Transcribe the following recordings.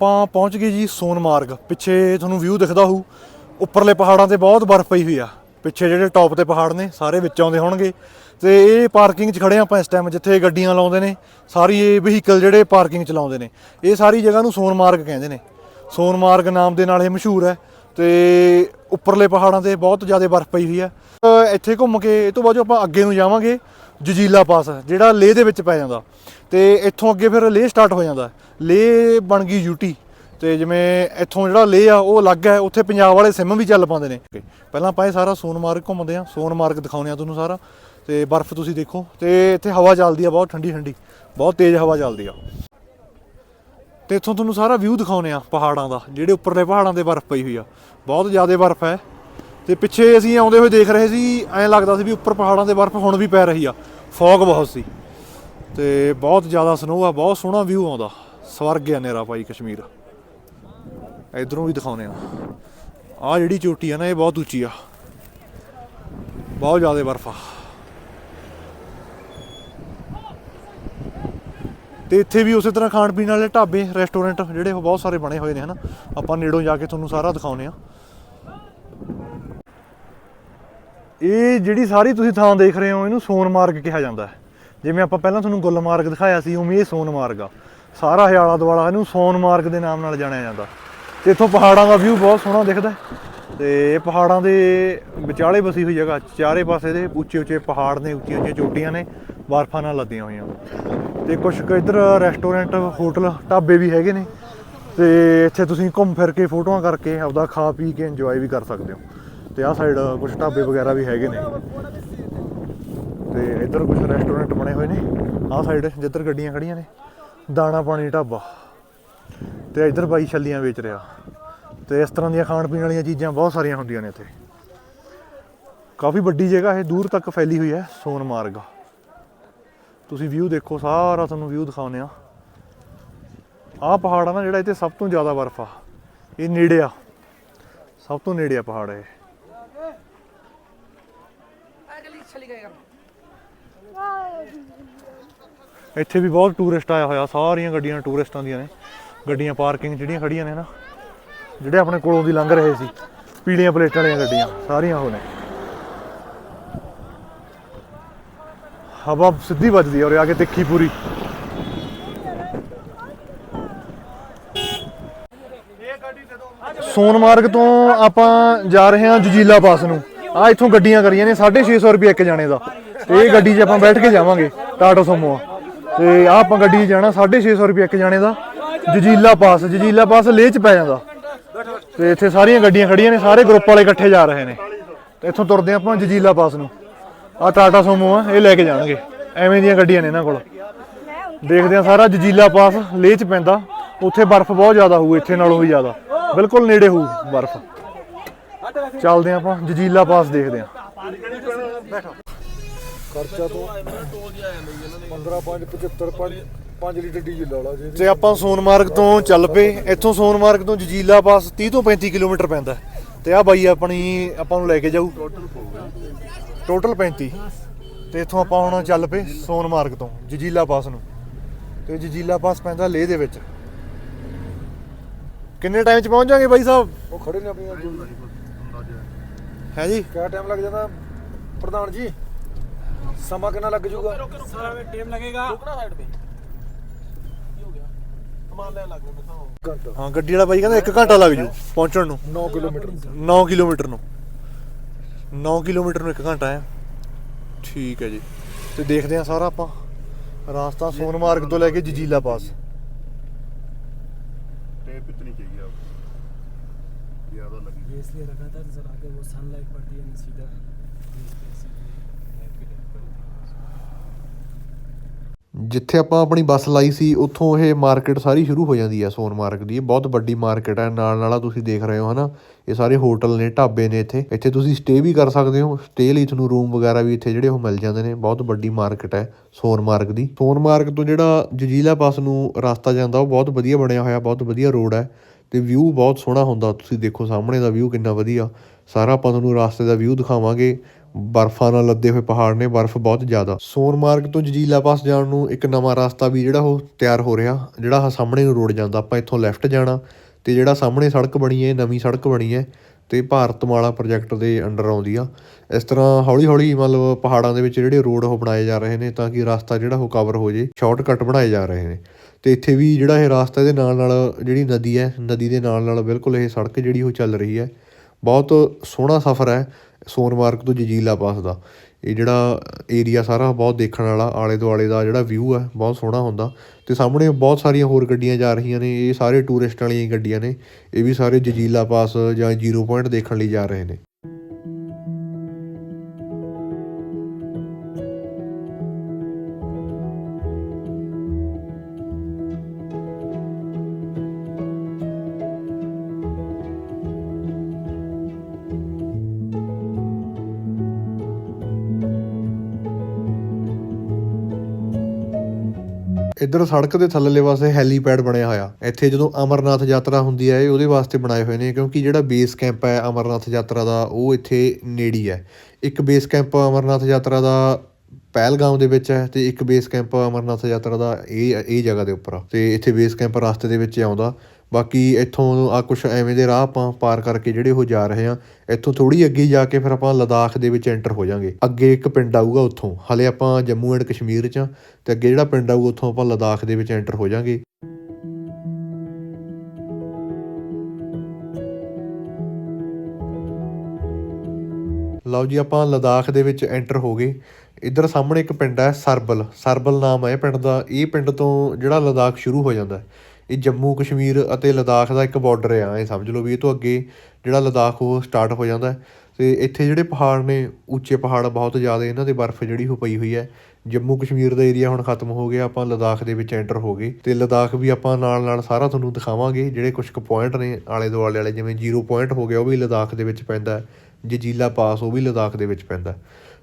ਆਪਾਂ ਪਹੁੰਚ ਗਏ ਜੀ ਸੋਨਮਾਰਗ ਪਿੱਛੇ ਤੁਹਾਨੂੰ ਵਿਊ ਦਿਖਦਾ ਹੋਊ। ਉੱਪਰਲੇ ਪਹਾੜਾਂ ਤੇ ਬਹੁਤ ਬਰਫ਼ ਪਈ ਹੋਈ ਆ। ਪਿੱਛੇ ਜਿਹੜੇ ਟੌਪ ਤੇ ਪਹਾੜ ਨੇ, ਸਾਰੇ ਵਿੱਚ ਆਉਂਦੇ ਹੋਣਗੇ। ਤੇ ਇਹ ਪਾਰਕਿੰਗ 'ਚ ਖੜੇ ਆ ਆਪਾਂ ਇਸ ਟਾਈਮ ਜਿੱਥੇ ਗੱਡੀਆਂ ਲਾਉਂਦੇ ਨੇ, ਸਾਰੀ ਇਹ ਵਹੀਕਲ ਜਿਹੜੇ ਪਾਰਕਿੰਗ 'ਚ ਲਾਉਂਦੇ ਨੇ। ਇਹ ਸਾਰੀ ਜਗ੍ਹਾ ਨੂੰ ਸੋਨਮਾਰਗ ਕਹਿੰਦੇ ਨੇ। ਸੋਨਮਾਰਗ ਨਾਮ ਦੇ ਨਾਲ ਇਹ ਮਸ਼ਹੂਰ ਹੈ। ਤੇ ਉੱਪਰਲੇ ਪਹਾੜਾਂ ਤੇ ਬਹੁਤ ਜ਼ਿਆਦਾ ਬਰਫ਼ ਪਈ ਹੋਈ ਹੈ ਇੱਥੇ ਘੁੰਮ ਕੇ, ਇਹ ਤੋਂ ਬਾਅਦ ਜੋ ਆਪਾਂ ਅੱਗੇ ਨੂੰ ਜਾਵਾਂਗੇ, ਜਜੀਲਾ ਪਾਸ, ਜਿਹੜਾ ਲੇਹ ਦੇ ਵਿੱਚ ਪੈ ਜਾਂਦਾ। ਤੇ ਇੱਥੋਂ ਅੱਗੇ ਫਿਰ ਲੇਹ ਸਟਾਰਟ ਹੋ ਜਾਂਦਾ। ਲੇਹ ਬਣ ਗਈ ਯੂਟੀ ਤੇ ਜਿਵੇਂ ਇੱਥੋਂ ਜਿਹੜਾ ਲੇਹ ਆ ਉਹ ਅਲੱਗ ਹੈ। ਉੱਥੇ ਪੰਜਾਬ ਵਾਲੇ ਸਿਮ ਵੀ ਚੱਲ ਪਾਉਂਦੇ ਨੇ। ਪਹਿਲਾਂ ਆਪਾਂ ਇਹ ਸਾਰਾ ਸੋਨਮਾਰਗ ਘੁੰਮਦੇ ਆ ਸੋਨਮਾਰਗ ਦਿਖਾਉਂਦੇ ਆ ਤੁਹਾਨੂੰ ਸਾਰਾ। ਤੇ ਬਰਫ਼ ਤੁਸੀਂ ਦੇਖੋ। ਤੇ ਇੱਥੇ ਹਵਾ ਚੱਲਦੀ ਆ ਬਹੁਤ ਠੰਡੀ ਠੰਡੀ। ਬਹੁਤ ਤੇਜ਼ ਹਵਾ ਚੱਲਦੀ ਆ। ਤੇ ਇੱਥੋਂ ਤੁਹਾਨੂੰ ਸਾਰਾ ਵਿਊ ਦਿਖਾਉਨੇ ਆ ਪਹਾੜਾਂ ਦਾ ਜਿਹੜੇ ਉੱਪਰਲੇ ਪਹਾੜਾਂ ਤੇ ਬਰਫ਼ ਪਈ ਹੋਈ ਆ। ਬਹੁਤ ਜ਼ਿਆਦਾ ਬਰਫ਼ ਹੈ। ਤੇ ਪਿੱਛੇ ਅਸੀਂ ਆਉਂਦੇ ਹੋਏ ਦੇਖ ਰਹੇ ਸੀ ਐਂ ਲੱਗਦਾ ਸੀ ਵੀ ਉੱਪਰ ਪਹਾੜਾਂ ਤੇ ਬਰਫ਼ ਹੁਣ ਵੀ ਪੈ ਰਹੀ ਆ। ਫੌਗ ਬਹੁਤ ਸੀ। ਤੇ ਬਹੁਤ ਜ਼ਿਆਦਾ ਸਨੋ ਆ, ਬਹੁਤ ਸੋਹਣਾ ਵਿਊ ਆਉਂਦਾ। ਸਵਰਗ ਆ ਨੇਰਾ ਭਾਈ ਕਸ਼ਮੀਰ। ਇਧਰੋਂ ਵੀ ਦਿਖਾਉਨੇ ਆ। ਆ ਜਿਹੜੀ ਚੋਟੀ ਆ ਨਾ, ਇਹ ਬਹੁਤ ਉੱਚੀ ਆ। ਬਹੁਤ ਜ਼ਿਆਦਾ ਬਰਫ਼ ਆ। ਤੇ ਇੱਥੇ ਵੀ ਉਸੇ ਤਰ੍ਹਾਂ ਖਾਣ ਪੀਣ ਵਾਲੇ ਢਾਬੇ ਰੈਸਟੋਰੈਂਟ ਜਿਹੜੇ ਬਹੁਤ ਸਾਰੇ ਬਣੇ ਹੋਏ ਨੇ, ਹਨਾ? ਆਪਾਂ ਨੇੜੋਂ ਜਾ ਕੇ ਤੁਹਾਨੂੰ ਸਾਰਾ ਦਿਖਾਉਨੇ ਆ। ਇਹ ਜਿਹੜੀ ਸਾਰੀ ਤੁਸੀਂ ਥਾਂ ਦੇਖ ਰਹੇ ਹੋ, ਇਹਨੂੰ ਸੋਨਮਾਰਗ ਕਿਹਾ ਜਾਂਦਾ ਹੈ। ਜਿਵੇਂ ਆਪਾਂ ਪਹਿਲਾਂ ਤੁਹਾਨੂੰ ਗੁਲਮਾਰਗ ਦਿਖਾਇਆ ਸੀ, ਉਵੇਂ ਇਹ ਸੋਨਮਾਰਗ ਆ। ਸਾਰਾ ਹਯਾਲਾ ਦੁਆਲਾ ਇਹਨੂੰ ਸੋਨ ਮਾਰਗ ਦੇ ਨਾਮ ਨਾਲ ਜਾਣਿਆ ਜਾਂਦਾ। ਤੇ ਇੱਥੋਂ ਪਹਾੜਾਂ ਦਾ ਵਿਊ ਬਹੁਤ ਸੋਹਣਾ ਦਿਖਦਾ ਹੈ। ਤੇ ਇਹ ਪਹਾੜਾਂ ਦੇ ਵਿਚਾਲੇ ਬਸੀ ਹੋਈ ਜਗ੍ਹਾ, ਚਾਰੇ ਪਾਸੇ ਦੇ ਉੱਚੇ ਉੱਚੇ ਪਹਾੜ ਨੇ, ਉੱਚੀਆਂ ਉੱਚੀਆਂ ਚੋਟੀਆਂ ਨੇ, ਬਰਫਾਂ ਨਾਲ ਲੱਦੀਆਂ ਹੋਈਆਂ। ਤੇ ਕੁਝ ਕੁ ਇੱਧਰ ਰੈਸਟੋਰੈਂਟ ਹੋਟਲ ਢਾਬੇ ਵੀ ਹੈਗੇ ਨੇ। ਤੇ ਇੱਥੇ ਤੁਸੀਂ ਘੁੰਮ ਫਿਰ ਕੇ ਫੋਟੋਆਂ ਕਰਕੇ ਆਪਦਾ ਖਾ ਪੀ ਕੇ ਇੰਜੋਏ ਵੀ ਕਰ ਸਕਦੇ ਹੋ। ਤੇ ਆਹ ਸਾਈਡ ਕੁਝ ਢਾਬੇ ਵਗੈਰਾ ਵੀ ਹੈਗੇ ਨੇ। ਤੇ ਇੱਧਰ ਕੁਝ ਰੈਸਟੋਰੈਂਟ ਬਣੇ ਹੋਏ ਨੇ। ਆਹ ਸਾਈਡ ਜਿੱਧਰ ਗੱਡੀਆਂ ਖੜੀਆਂ ਨੇ, ਦਾਣਾ ਪਾਣੀ ਢਾਬਾ। ਤੇ ਇੱਧਰ ਬਾਈ ਛੱਲੀਆਂ ਵੇਚ ਰਿਹਾ। ਤੇ ਇਸ ਤਰ੍ਹਾਂ ਦੀਆਂ ਖਾਣ ਪੀਣ ਵਾਲੀਆਂ ਚੀਜ਼ਾਂ ਬਹੁਤ ਸਾਰੀਆਂ ਹੁੰਦੀਆਂ ਨੇ ਇੱਥੇ। ਕਾਫੀ ਵੱਡੀ ਜਗ੍ਹਾ ਇਹ, ਦੂਰ ਤੱਕ ਫੈਲੀ ਹੋਈ ਹੈ ਸੋਨਮਾਰਗ ਤੁਸੀਂ ਵਿਊ ਦੇਖੋ, ਸਾਰਾ ਤੁਹਾਨੂੰ ਵਿਊ ਦਿਖਾਉਂਦੇ ਆ ਆਹ ਪਹਾੜ ਆ ਨਾ, ਜਿਹੜਾ ਇੱਥੇ ਸਭ ਤੋਂ ਜ਼ਿਆਦਾ ਬਰਫ਼ ਆ। ਇਹ ਨੇੜੇ ਆ। ਸਭ ਤੋਂ ਨੇੜੇ ਆ ਪਹਾੜ ਇਹ। ਇੱਥੇ ਵੀ ਬਹੁਤ ਟੂਰਿਸਟ ਆਇਆ ਹੋਇਆ, ਸਾਰੀਆਂ ਗੱਡੀਆਂ ਟੂਰਿਸਟਾਂ ਦੀਆਂ ਨੇ। ਗੱਡੀਆਂ ਪਾਰਕਿੰਗ ਜਿਹੜੀਆਂ ਖੜੀਆਂ ਨੇ ਨਾ, ਜਿਹੜੇ ਆਪਣੇ ਕੋਲੋਂ ਦੀ ਲੰਘ ਰਹੇ ਸੀ, ਪੀਲੀਆਂ ਪਲੇਟਾਂ ਵਾਲੀਆਂ ਗੱਡੀਆਂ, ਸਾਰੀਆਂ ਉਹ ਨੇ। ਹਵਾ ਸਿੱਧੀ ਵੱਜਦੀ ਹੈ ਔਰ ਆ ਕੇ ਤਿੱਖੀ ਪੂਰੀ। ਸੋਨਮਾਰਗ ਤੋਂ ਆਪਾਂ ਜਾ ਰਹੇ ਹਾਂ ਜਜੀਲਾ ਪਾਸ ਨੂੰ। ਆ ਇੱਥੋਂ ਗੱਡੀਆਂ ਕਰੀਆਂ ਨੇ 650 ਰੁਪਏ ਇੱਕ ਜਾਣੇ ਦਾ। ਤੇ ਇਹ ਗੱਡੀ 'ਚ ਆਪਾਂ ਬੈਠ ਕੇ ਜਾਵਾਂਗੇ ਟਾਟਾ ਸੋਮੋ ਆ। ਤੇ ਆ ਆਪਾਂ ਗੱਡੀ 'ਚ ਜਾਣਾ 650 ਰੁਪਏ ਇੱਕ ਜਾਣੇ ਦਾ। ਜਜੀਲਾ ਪਾਸ ਜਜੀਲਾ ਪਾਸ ਲੇਹ 'ਚ ਪੈ ਜਾਂਦਾ। ਤੇ ਇੱਥੇ ਸਾਰੀਆਂ ਗੱਡੀਆਂ ਖੜੀਆਂ ਨੇ ਸਾਰੇ ਗਰੁੱਪ ਵਾਲੇ ਇਕੱਠੇ ਜਾ ਰਹੇ ਨੇ। ਤੇ ਇੱਥੋਂ ਤੁਰਦੇ ਆਪਾਂ ਜਜੀਲਾ ਪਾਸ ਨੂੰ। ਆ ਟਾਟਾ ਸੋਮੋ ਆ ਇਹ ਲੈ ਕੇ ਜਾਣਗੇ। ਐਵੇਂ ਦੀਆਂ ਗੱਡੀਆਂ ਨੇ ਇਹਨਾਂ ਕੋਲ। ਦੇਖਦੇ ਆ ਸਾਰਾ ਜਜੀਲਾ ਪਾਸ ਲੇਹ 'ਚ ਪੈਂਦਾ। ਉੱਥੇ ਬਰਫ਼ ਬਹੁਤ ਜ਼ਿਆਦਾ ਹੋਊ ਇੱਥੇ ਨਾਲੋਂ ਵੀ ਜ਼ਿਆਦਾ। ਬਿਲਕੁਲ ਨੇੜੇ ਹੋਊ ਬਰਫ਼। ਚੱਲਦੇ ਆਪਾਂ ਜਜੀਲਾ ਪਾਸ ਦੇਖਦੇ ਆ। ਖਰਚਾ ਤੋਂ 15 5 75 5 5 ਲੀਟਰ ਡੀਜ਼ਲ ਲਾ ਲਾ ਜੇ। ਤੇ ਆਪਾਂ ਸੋਨਮਾਰਗ ਤੋਂ ਚੱਲ ਪਏ ਇੱਥੋਂ ਸੋਨਮਾਰਗ ਤੋਂ ਜਜੀਲਾ ਪਾਸ 30 ਤੋਂ 35 ਕਿਲੋਮੀਟਰ ਪੈਂਦਾ। ਤੇ ਆ ਬਾਈ ਆਪਣੀ ਆਪਾਂ ਨੂੰ ਲੈ ਕੇ ਜਾਊ। ਟੋਟਲ 35 ਤੇ ਇੱਥੋਂ ਆਪਾਂ ਹੁਣ ਚੱਲ ਪਏ ਸੋਨਮਾਰਗ ਤੋਂ ਜਜੀਲਾ ਪਾਸ ਨੂੰ। ਤੇ ਜਜੀਲਾ ਪਾਸ ਪੈਂਦਾ ਲੇਹ ਦੇ ਵਿੱਚ। ਕਿੰਨੇ ਟਾਈਮ 'ਚ ਪਹੁੰਚ ਜਾਗੇ ਬਾਈ ਸਾਹਿਬ? ਉਹ ਖੜੇ ਨੇ ਆਪਣੀਆਂ ਹੈ ਜੀ? ਕਿਆ ਟਾਈਮ ਲੱਗ ਜਾਂਦਾ? ਪ੍ਰਧਾਨ ਜੀ। ਸਮਾਂ ਕਿੰਨਾ ਲੱਗ ਜਾਊਗਾ सारा में टाइम लगेगा रुकना साइड पे ये हो गया सामान लेने लग गए मैं ਘੰਟਾ ਹਾਂ ਗੱਡੀ ਵਾਲਾ ਬਾਈ ਕਹਿੰਦਾ 1 ਘੰਟਾ ਲੱਗ ਜੂ ਪਹੁੰਚਣ ਨੂੰ 9 ਕਿਲੋਮੀਟਰ 9 ਕਿਲੋਮੀਟਰ ਨੂੰ 9 ਕਿਲੋਮੀਟਰ ਨੂੰ 1 ਘੰਟਾ ਹੈ ਠੀਕ ਹੈ ਜੀ ਤੇ ਦੇਖਦੇ ਹਾਂ ਸਾਰਾ ਆਪਾਂ ਰਾਸਤਾ ਸੋਨਮਾਰਗ ਤੋਂ ਲੈ ਕੇ ਜਜੀਲਾ ਪਾਸ टेप इतनी चाहिए आपको ज्यादा लगी ये इसलिए रखा था सर आगे वो सनलाइट पड़ती है ना सीधा इस पे सीधी ਜਿੱਥੇ ਆਪਾਂ ਆਪਣੀ ਬੱਸ ਲਾਈ ਸੀ, ਉੱਥੋਂ ਇਹ ਮਾਰਕੀਟ ਸਾਰੀ ਸ਼ੁਰੂ ਹੋ ਜਾਂਦੀ ਹੈ ਸੋਨਮਾਰਗ ਦੀ। ਇਹ ਬਹੁਤ ਵੱਡੀ ਮਾਰਕੀਟ ਹੈ ਨਾਲ ਨਾਲ ਆ ਤੁਸੀਂ ਦੇਖ ਰਹੇ ਹੋ ਹਨਾ, ਇਹ ਸਾਰੇ ਹੋਟਲ ਨੇ, ਢਾਬੇ ਨੇ ਇੱਥੇ। ਇੱਥੇ ਤੁਸੀਂ ਸਟੇ ਵੀ ਕਰ ਸਕਦੇ ਹੋ, ਸਟੇ ਲਈ ਤੁਹਾਨੂੰ ਰੂਮ ਵਗੈਰਾ ਵੀ ਇੱਥੇ ਜਿਹੜੇ ਉਹ ਮਿਲ ਜਾਂਦੇ ਨੇ। ਬਹੁਤ ਵੱਡੀ ਮਾਰਕੀਟ ਹੈ ਸੋਨਮਾਰਗ ਦੀ। ਸੋਨਮਾਰਗ ਤੋਂ ਜਿਹੜਾ ਜਜੀਲਾ ਪਾਸ ਨੂੰ ਰਸਤਾ ਜਾਂਦਾ, ਉਹ ਬਹੁਤ ਵਧੀਆ ਬਣਿਆ ਹੋਇਆ, ਬਹੁਤ ਵਧੀਆ ਰੋਡ ਹੈ ਤੇ ਵਿਊ ਬਹੁਤ ਸੋਹਣਾ ਹੁੰਦਾ। ਤੁਸੀਂ ਦੇਖੋ ਸਾਹਮਣੇ ਦਾ ਵਿਊ ਕਿੰਨਾ ਵਧੀਆ। ਸਾਰਾ ਆਪਾਂ ਤੁਹਾਨੂੰ ਰਸਤੇ ਦਾ ਵਿਊ ਦਿਖਾਵਾਂਗੇ। ਬਰਫ਼ਾਂ ਨਾਲ ਲੱਦੇ ਹੋਏ ਪਹਾੜ ਨੇ, ਬਰਫ਼ ਬਹੁਤ ਜ਼ਿਆਦਾ। ਸੋਨਮਾਰਗ ਤੋਂ ਜਜੀਲਾ ਪਾਸ ਜਾਣ ਨੂੰ ਇੱਕ ਨਵਾਂ ਰਸਤਾ ਵੀ ਜਿਹੜਾ ਉਹ ਤਿਆਰ ਹੋ ਰਿਹਾ, ਜਿਹੜਾ ਆਹ ਸਾਹਮਣੇ ਨੂੰ ਰੋਡ ਜਾਂਦਾ। ਆਪਾਂ ਇੱਥੋਂ ਲੈਫਟ ਜਾਣਾ ਤੇ ਜਿਹੜਾ ਸਾਹਮਣੇ ਸੜਕ ਬਣੀ ਹੈ ਨਵੀਂ ਸੜਕ ਬਣੀ ਹੈ ਤੇ ਭਾਰਤਮਾਲਾ ਪ੍ਰੋਜੈਕਟ ਦੇ ਅੰਡਰ ਆਉਂਦੀ ਆ। ਇਸ ਤਰ੍ਹਾਂ ਹੌਲੀ ਹੌਲੀ ਮਤਲਬ ਪਹਾੜਾਂ ਦੇ ਵਿੱਚ ਜਿਹੜੇ ਰੋਡ ਉਹ ਬਣਾਏ ਜਾ ਰਹੇ ਨੇ ਤਾਂ ਕਿ ਰਸਤਾ ਜਿਹੜਾ ਉਹ ਕਵਰ ਹੋ ਜੇ ਸ਼ਾਰਟਕਟ ਬਣਾਏ ਜਾ ਰਹੇ ਨੇ। ਤੇ ਇੱਥੇ ਵੀ ਜਿਹੜਾ ਇਹ ਰਸਤਾ ਇਹਦੇ ਨਾਲ ਨਾਲ ਜਿਹੜੀ ਨਦੀ ਹੈ, ਨਦੀ ਦੇ ਨਾਲ ਨਾਲ ਬਿਲਕੁਲ ਇਹ ਸੜਕ ਜਿਹੜੀ ਉਹ ਚੱਲ ਰਹੀ ਹੈ। ਬਹੁਤ ਸੋਹਣਾ ਸਫ਼ਰ ਹੈ। ਸੋਨਮਾਰਗ ਤੋਂ ਜਜੀਲਾ ਪਾਸ ਦਾ। ਇਹ ਜਿਹੜਾ ਏਰੀਆ ਸਾਰਾ ਬਹੁਤ ਦੇਖਣ ਵਾਲਾ, ਆਲੇ ਦੁਆਲੇ ਦਾ ਜਿਹੜਾ ਵਿਊ ਹੈ, ਬਹੁਤ ਸੋਹਣਾ ਹੁੰਦਾ। ਅਤੇ ਸਾਹਮਣੇ ਬਹੁਤ ਸਾਰੀਆਂ ਹੋਰ ਗੱਡੀਆਂ ਜਾ ਰਹੀਆਂ ਨੇ, ਇਹ ਸਾਰੇ ਟੂਰਿਸਟ ਵਾਲੀਆਂ ਹੀ ਗੱਡੀਆਂ ਨੇ। ਇਹ ਵੀ ਸਾਰੇ ਜਜੀਲਾ ਪਾਸ ਜਾਂ ਜ਼ੀਰੋ ਪੁਆਇੰਟ ਦੇਖਣ ਲਈ ਜਾ ਰਹੇ ਨੇ। ਇੱਧਰ ਸੜਕ ਦੇ ਥੱਲੇਲੇ ਪਾਸੇ ਹੈਲੀਪੈਡ ਬਣਿਆ ਹੋਇਆ। ਇੱਥੇ ਜਦੋਂ ਅਮਰਨਾਥ ਯਾਤਰਾ ਹੁੰਦੀ ਹੈ ਉਹਦੇ ਵਾਸਤੇ ਬਣਾਏ ਹੋਏ ਨੇ ਕਿਉਂਕਿ ਜਿਹੜਾ ਬੇਸ ਕੈਂਪ ਹੈ ਅਮਰਨਾਥ ਯਾਤਰਾ ਦਾ, ਉਹ ਇੱਥੇ ਨੇੜੀ ਹੈ। ਇੱਕ ਬੇਸ ਕੈਂਪ ਅਮਰਨਾਥ ਯਾਤਰਾ ਦਾ ਪਹਿਲਗਾਮ ਦੇ ਵਿੱਚ ਹੈ ਤੇ ਇੱਕ ਬੇਸ ਕੈਂਪ ਅਮਰਨਾਥ ਯਾਤਰਾ ਦਾ ਇਹ ਇਹ ਜਗ੍ਹਾ ਦੇ ਉੱਪਰ ਆ। ਤੇ ਇੱਥੇ ਬੇਸ ਕੈਂਪ ਰਸਤੇ ਦੇ ਵਿੱਚ ਆਉਂਦਾ। ਬਾਕੀ ਇੱਥੋਂ ਆ ਕੁਛ ਐਵੇਂ ਦੇ ਰਾਹ ਆਪਾਂ ਪਾਰ ਕਰਕੇ ਜਿਹੜੇ ਉਹ ਜਾ ਰਹੇ ਆ ਇੱਥੋਂ ਥੋੜੀ ਅੱਗੇ ਜਾ ਕੇ ਫਿਰ ਆਪਾਂ ਲਦਾਖ ਦੇ ਵਿੱਚ ਐਂਟਰ ਹੋ ਜਾਾਂਗੇ। ਅੱਗੇ ਇੱਕ ਪਿੰਡ ਆਊਗਾ ਉੱਥੋਂ। ਹਲੇ ਆਪਾਂ ਜੰਮੂ ਐਂਡ ਕਸ਼ਮੀਰ 'ਚ ਆ ਤੇ ਅੱਗੇ ਜਿਹੜਾ ਪਿੰਡ ਆਊਗਾ ਉੱਥੋਂ ਆਪਾਂ ਲਦਾਖ ਦੇ ਵਿੱਚ ਐਂਟਰ ਹੋ ਜਾਾਂਗੇ। ਲਓ ਜੀ, ਆਪਾਂ ਲਦਾਖ ਦੇ ਵਿੱਚ ਐਂਟਰ ਹੋ ਗਏ। ਇੱਧਰ ਸਾਹਮਣੇ ਇੱਕ ਪਿੰਡ ਹੈ ਸਰਬਲ। ਸਰਬਲ ਨਾਮ ਹੈ ਪਿੰਡ ਦਾ। ਇਹ ਪਿੰਡ ਤੋਂ ਜਿਹੜਾ ਲਦਾਖ ਸ਼ੁਰੂ ਹੋ ਜਾਂਦਾ ਹੈ। ਇਹ ਜੰਮੂ, ਕਸ਼ਮੀਰ ਅਤੇ ਲਦਾਖ ਦਾ ਇੱਕ ਬਾਰਡਰ ਆ, ਇਹ ਸਮਝ ਲਓ ਵੀ ਇਹ ਤੋਂ ਅੱਗੇ ਜਿਹੜਾ ਲਦਾਖ ਉਹ ਸਟਾਰਟ ਹੋ ਜਾਂਦਾ ਅਤੇ ਇੱਥੇ ਜਿਹੜੇ ਪਹਾੜ ਨੇ, ਉੱਚੇ ਪਹਾੜ ਬਹੁਤ ਜ਼ਿਆਦਾ ਇਹਨਾਂ ਤੇ ਬਰਫ਼ ਜਿਹੜੀ ਉਹ ਪਈ ਹੋਈ ਹੈ। ਜੰਮੂ, ਕਸ਼ਮੀਰ ਦਾ ਏਰੀਆ ਹੁਣ ਖਤਮ ਹੋ ਗਿਆ, ਆਪਾਂ ਲਦਾਖ ਦੇ ਵਿੱਚ ਐਂਟਰ ਹੋ ਗਏ। ਅਤੇ ਲਦਾਖ ਵੀ ਆਪਾਂ ਨਾਲ ਨਾਲ ਸਾਰਾ ਤੁਹਾਨੂੰ ਦਿਖਾਵਾਂਗੇ, ਜਿਹੜੇ ਕੁਝ ਕੁ ਪੁਆਇੰਟ ਨੇ ਆਲੇ ਦੁਆਲੇ ਵਾਲੇ, ਜਿਵੇਂ ਜ਼ੀਰੋ ਪੁਆਇੰਟ ਹੋ ਗਿਆ, ਉਹ ਵੀ ਲਦਾਖ ਦੇ ਵਿੱਚ ਪੈਂਦਾ ਹੈ। ਜਜੀਲਾ ਪਾਸ ਉਹ ਵੀ ਲਦਾਖ ਦੇ ਵਿੱਚ ਪੈਂਦਾ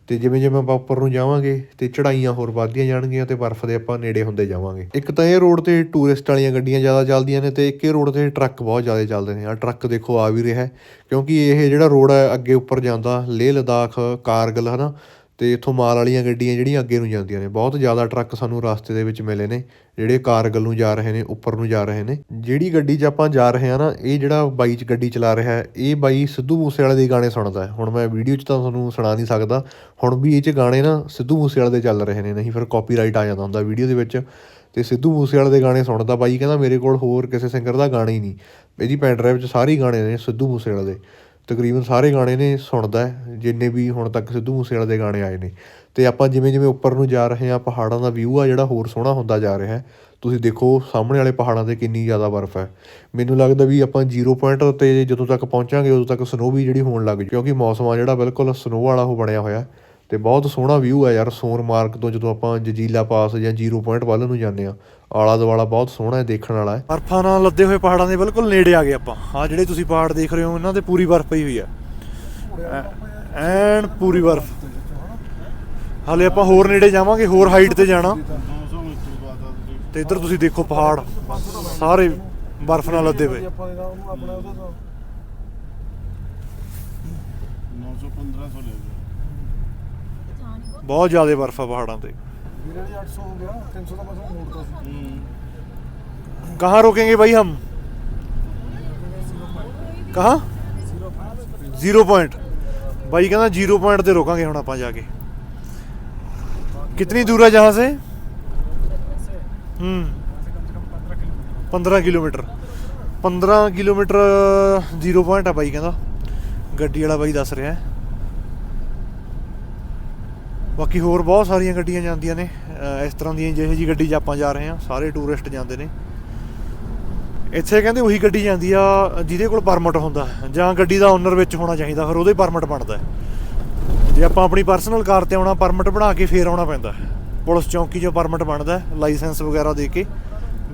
ਅਤੇ ਜਿਵੇਂ ਜਿਵੇਂ ਆਪਾਂ ਉੱਪਰ ਨੂੰ ਜਾਵਾਂਗੇ ਤੇ ਚੜ੍ਹਾਈਆਂ ਹੋਰ ਵੱਧਦੀਆਂ ਜਾਣਗੀਆਂ ਅਤੇ ਬਰਫ਼ ਦੇ ਆਪਾਂ ਨੇੜੇ ਹੁੰਦੇ ਜਾਵਾਂਗੇ। ਇੱਕ ਤਾਂ ਇਹ ਰੋਡ ਤੇ ਟੂਰਿਸਟ ਵਾਲੀਆਂ ਗੱਡੀਆਂ ਜ਼ਿਆਦਾ ਚੱਲਦੀਆਂ ਨੇ ਅਤੇ ਇੱਕ ਇਹ ਰੋਡ ਤੇ ਟਰੱਕ ਬਹੁਤ ਜ਼ਿਆਦਾ ਚੱਲਦੇ ਨੇ। ਆ ਟਰੱਕ ਦੇਖੋ ਆ ਵੀ ਰਿਹਾ ਕਿਉਂਕਿ ਇਹ ਜਿਹੜਾ ਰੋਡ ਹੈ ਅੱਗੇ ਉੱਪਰ ਜਾਂਦਾ ਲੇਹ ਲਦਾਖ ਕਾਰਗਿਲ ਹੈ ਨਾ ਅਤੇ ਇੱਥੋਂ ਮਾਲ ਵਾਲੀਆਂ ਗੱਡੀਆਂ ਜਿਹੜੀਆਂ ਅੱਗੇ ਨੂੰ ਜਾਂਦੀਆਂ ਨੇ। ਬਹੁਤ ਜ਼ਿਆਦਾ ਟਰੱਕ ਸਾਨੂੰ ਰਸਤੇ ਦੇ ਵਿੱਚ ਮਿਲੇ ਨੇ, ਜਿਹੜੇ ਕਾਰਗਲ ਨੂੰ ਜਾ ਰਹੇ ਨੇ, ਉੱਪਰ ਨੂੰ ਜਾ ਰਹੇ ਨੇ। ਜਿਹੜੀ ਗੱਡੀ 'ਚ ਆਪਾਂ ਜਾ ਰਹੇ ਹਾਂ ਨਾ, ਇਹ ਜਿਹੜਾ ਬਾਈ 'ਚ ਗੱਡੀ ਚਲਾ ਰਿਹਾ ਹੈ ਇਹ ਬਾਈ ਸਿੱਧੂ ਮੂਸੇਵਾਲੇ ਦੇ ਗਾਣੇ ਸੁਣਦਾ ਹੈ। ਹੁਣ ਮੈਂ ਵੀਡੀਓ 'ਚ ਤਾਂ ਤੁਹਾਨੂੰ ਸੁਣਾ ਨਹੀਂ ਸਕਦਾ, ਹੁਣ ਵੀ ਇਹ 'ਚ ਗਾਣੇ ਨਾ ਸਿੱਧੂ ਮੂਸੇਵਾਲੇ ਦੇ ਚੱਲ ਰਹੇ ਨੇ, ਨਹੀਂ ਫਿਰ ਕਾਪੀਰਾਈਟ ਆ ਜਾਂਦਾ ਹੁੰਦਾ ਵੀਡੀਓ ਦੇ ਵਿੱਚ। ਤੇ ਸਿੱਧੂ ਮੂਸੇਵਾਲੇ ਦੇ ਗਾਣੇ ਸੁਣਦਾ, ਬਾਈ ਕਹਿੰਦਾ ਮੇਰੇ ਕੋਲ ਹੋਰ ਕਿਸੇ ਸਿੰਗਰ ਦਾ ਗਾਣਾ ਹੀ ਨਹੀਂ। ਇਹਦੀ ਪੈਨ ਡਰਾਈਵ 'ਚ ਸਾਰੇ ਗਾਣੇ ਨੇ ਸਿੱਧੂ ਮੂਸੇਵਾਲੇ ਦੇ। ਤਕਰੀਬਨ ਸਾਰੇ ਗਾਣੇ ਨੇ ਸੁਣਦਾ ਜਿੰਨੇ ਵੀ ਹੁਣ ਤੱਕ ਸਿੱਧੂ ਮੂਸੇਵਾਲੇ ਦੇ ਗਾਣੇ ਆਏ ਨੇ। ਅਤੇ ਆਪਾਂ ਜਿਵੇਂ ਜਿਵੇਂ ਉੱਪਰ ਨੂੰ ਜਾ ਰਹੇ ਹਾਂ, ਪਹਾੜਾਂ ਦਾ ਵਿਊ ਆ ਜਿਹੜਾ ਹੋਰ ਸੋਹਣਾ ਹੁੰਦਾ ਜਾ ਰਿਹਾ ਤੁਸੀਂ ਦੇਖੋ ਸਾਹਮਣੇ ਵਾਲੇ ਪਹਾੜਾਂ ਤੇ ਕਿੰਨੀ ਜ਼ਿਆਦਾ ਬਰਫ਼ ਹੈ। ਮੈਨੂੰ ਲੱਗਦਾ ਵੀ ਆਪਾਂ ਜ਼ੀਰੋ ਪੁਆਇੰਟ ਤੇ ਜਦੋਂ ਤੱਕ ਪਹੁੰਚਾਂਗੇ, ਉਦੋਂ ਤੱਕ ਸਨੋ ਵੀ ਜਿਹੜੀ ਹੋਣ ਲੱਗ ਜੂ, ਕਿਉਂਕਿ ਮੌਸਮ ਆ ਜਿਹੜਾ ਬਿਲਕੁਲ ਸਨੋ ਵਾਲਾ ਉਹ ਬਣਿਆ ਹੋਇਆ ਤੇ ਬਹੁਤ ਸੋਹਣਾ ਵਿਊ ਹੈ ਯਾਰ ਸੋਨਮਾਰਗ ਤੋਂ ਜਦੋਂ ਆਪਾਂ ਜਜੀਲਾ ਪਾਸ ਜਾਂ ਜ਼ੀਰੋ ਪੁਆਇੰਟ ਵੱਲ ਨੂੰ ਜਾਂਦੇ ਆ ਆਲਾ ਦੁਆਲਾ ਬਹੁਤ ਸੋਹਣਾ ਹੈ ਦੇਖਣ ਵਾਲਾ ਹੈ। ਬਰਫਾਂ ਨਾਲ ਲੱਦੇ ਹੋਏ ਪਹਾੜਾਂ ਦੇ ਬਿਲਕੁਲ ਨੇੜੇ ਆ ਗਏ ਆਪਾਂ। ਆ ਜਿਹੜੇ ਤੁਸੀਂ ਪਹਾੜ ਦੇਖ ਰਹੇ ਹੋ ਇਹਨਾਂ ਤੇ ਪੂਰੀ ਬਰਫ਼ ਪਈ ਹੋਈ ਆ। ਐਨ ਪੂਰੀ ਬਰਫ਼। ਹਾਲੇ ਆਪਾਂ ਹੋਰ ਨੇੜੇ ਜਾਵਾਂਗੇ ਹੋਰ ਹਾਈਟ ਤੇ ਜਾਣਾ। 200 ਮੀਟਰ ਬਾਅਦ ਆ ਤੁਸੀਂ ਤੇ ਇੱਧਰ ਤੁਸੀਂ ਦੇਖੋ ਪਹਾੜ ਸਾਰੇ ਬਰਫ਼ ਨਾਲ ਲੱਦੇ ਹੋਏ। ਆਪਾਂ ਇਹਦਾ ਉਹਨੂੰ ਆਪਣਾ ਉਹਦਾ ਤਾਂ। 915 ਲੈ ਲਿਆ ਬਹੁਤ ਜ਼ਿਆਦਾ ਬਰਫ਼ ਆ ਪਹਾੜਾਂ ਤੇ ਵੀਰੇ ਜੀ 800 ਹੋ ਗਿਆ 300 ਦਾ ਬਸ ਮੋੜਦਾ ਸੀ कहाँ रोकेंगे भाई हम कहाँ ਜ਼ੀਰੋ ਪੁਆਇੰਟ ਬਾਈ ਕਹਿੰਦਾ ਜ਼ੀਰੋ ਪੁਆਇੰਟ ਤੇ ਰੋਕਾਂਗੇ ਹੁਣ ਆਪਾਂ ਜਾ ਕੇ कितनी दूर है जहाँ से हम्म पंद्रह किलोमीटर पंद्रह किलोमीटर ਜ਼ੀਰੋ ਪੁਆਇੰਟ ਆ ਬਾਈ ਕਹਿੰਦਾ ਗੱਡੀ ਵਾਲਾ ਬਾਈ ਦੱਸ ਰਿਹਾ ਹੈ ਬਾਕੀ ਹੋਰ ਬਹੁਤ ਸਾਰੀਆਂ ਗੱਡੀਆਂ ਜਾਂਦੀਆਂ ਨੇ ਇਸ ਤਰ੍ਹਾਂ ਦੀਆਂ ਜਿਹੇ ਜੀ ਗੱਡੀ 'ਚ ਆਪਾਂ ਜਾ ਰਹੇ ਹਾਂ, ਸਾਰੇ ਟੂਰਿਸਟ ਜਾਂਦੇ ਨੇ। ਇੱਥੇ ਕਹਿੰਦੇ ਉਹੀ ਗੱਡੀ ਜਾਂਦੀ ਆ, ਜਿਹਦੇ ਕੋਲ ਪਰਮਿਟ ਹੁੰਦਾ ਜਾਂ ਗੱਡੀ ਦਾ ਓਨਰ ਵਿੱਚ ਹੋਣਾ ਚਾਹੀਦਾ, ਫਿਰ ਉਹਦੇ ਪਰਮਿਟ ਬਣਦਾ ਜੇ ਆਪਾਂ ਆਪਣੀ ਪਰਸਨਲ ਕਾਰ ਤੇ ਆਉਣਾ ਪਰਮਿਟ ਬਣਾ ਕੇ ਫੇਰ ਆਉਣਾ ਪੈਂਦਾ ਪੁਲਿਸ ਚੌਂਕੀ 'ਚੋਂ ਪਰਮਿਟ ਬਣਦਾ ਲਾਇਸੈਂਸ ਵਗੈਰਾ ਦੇ ਕੇ,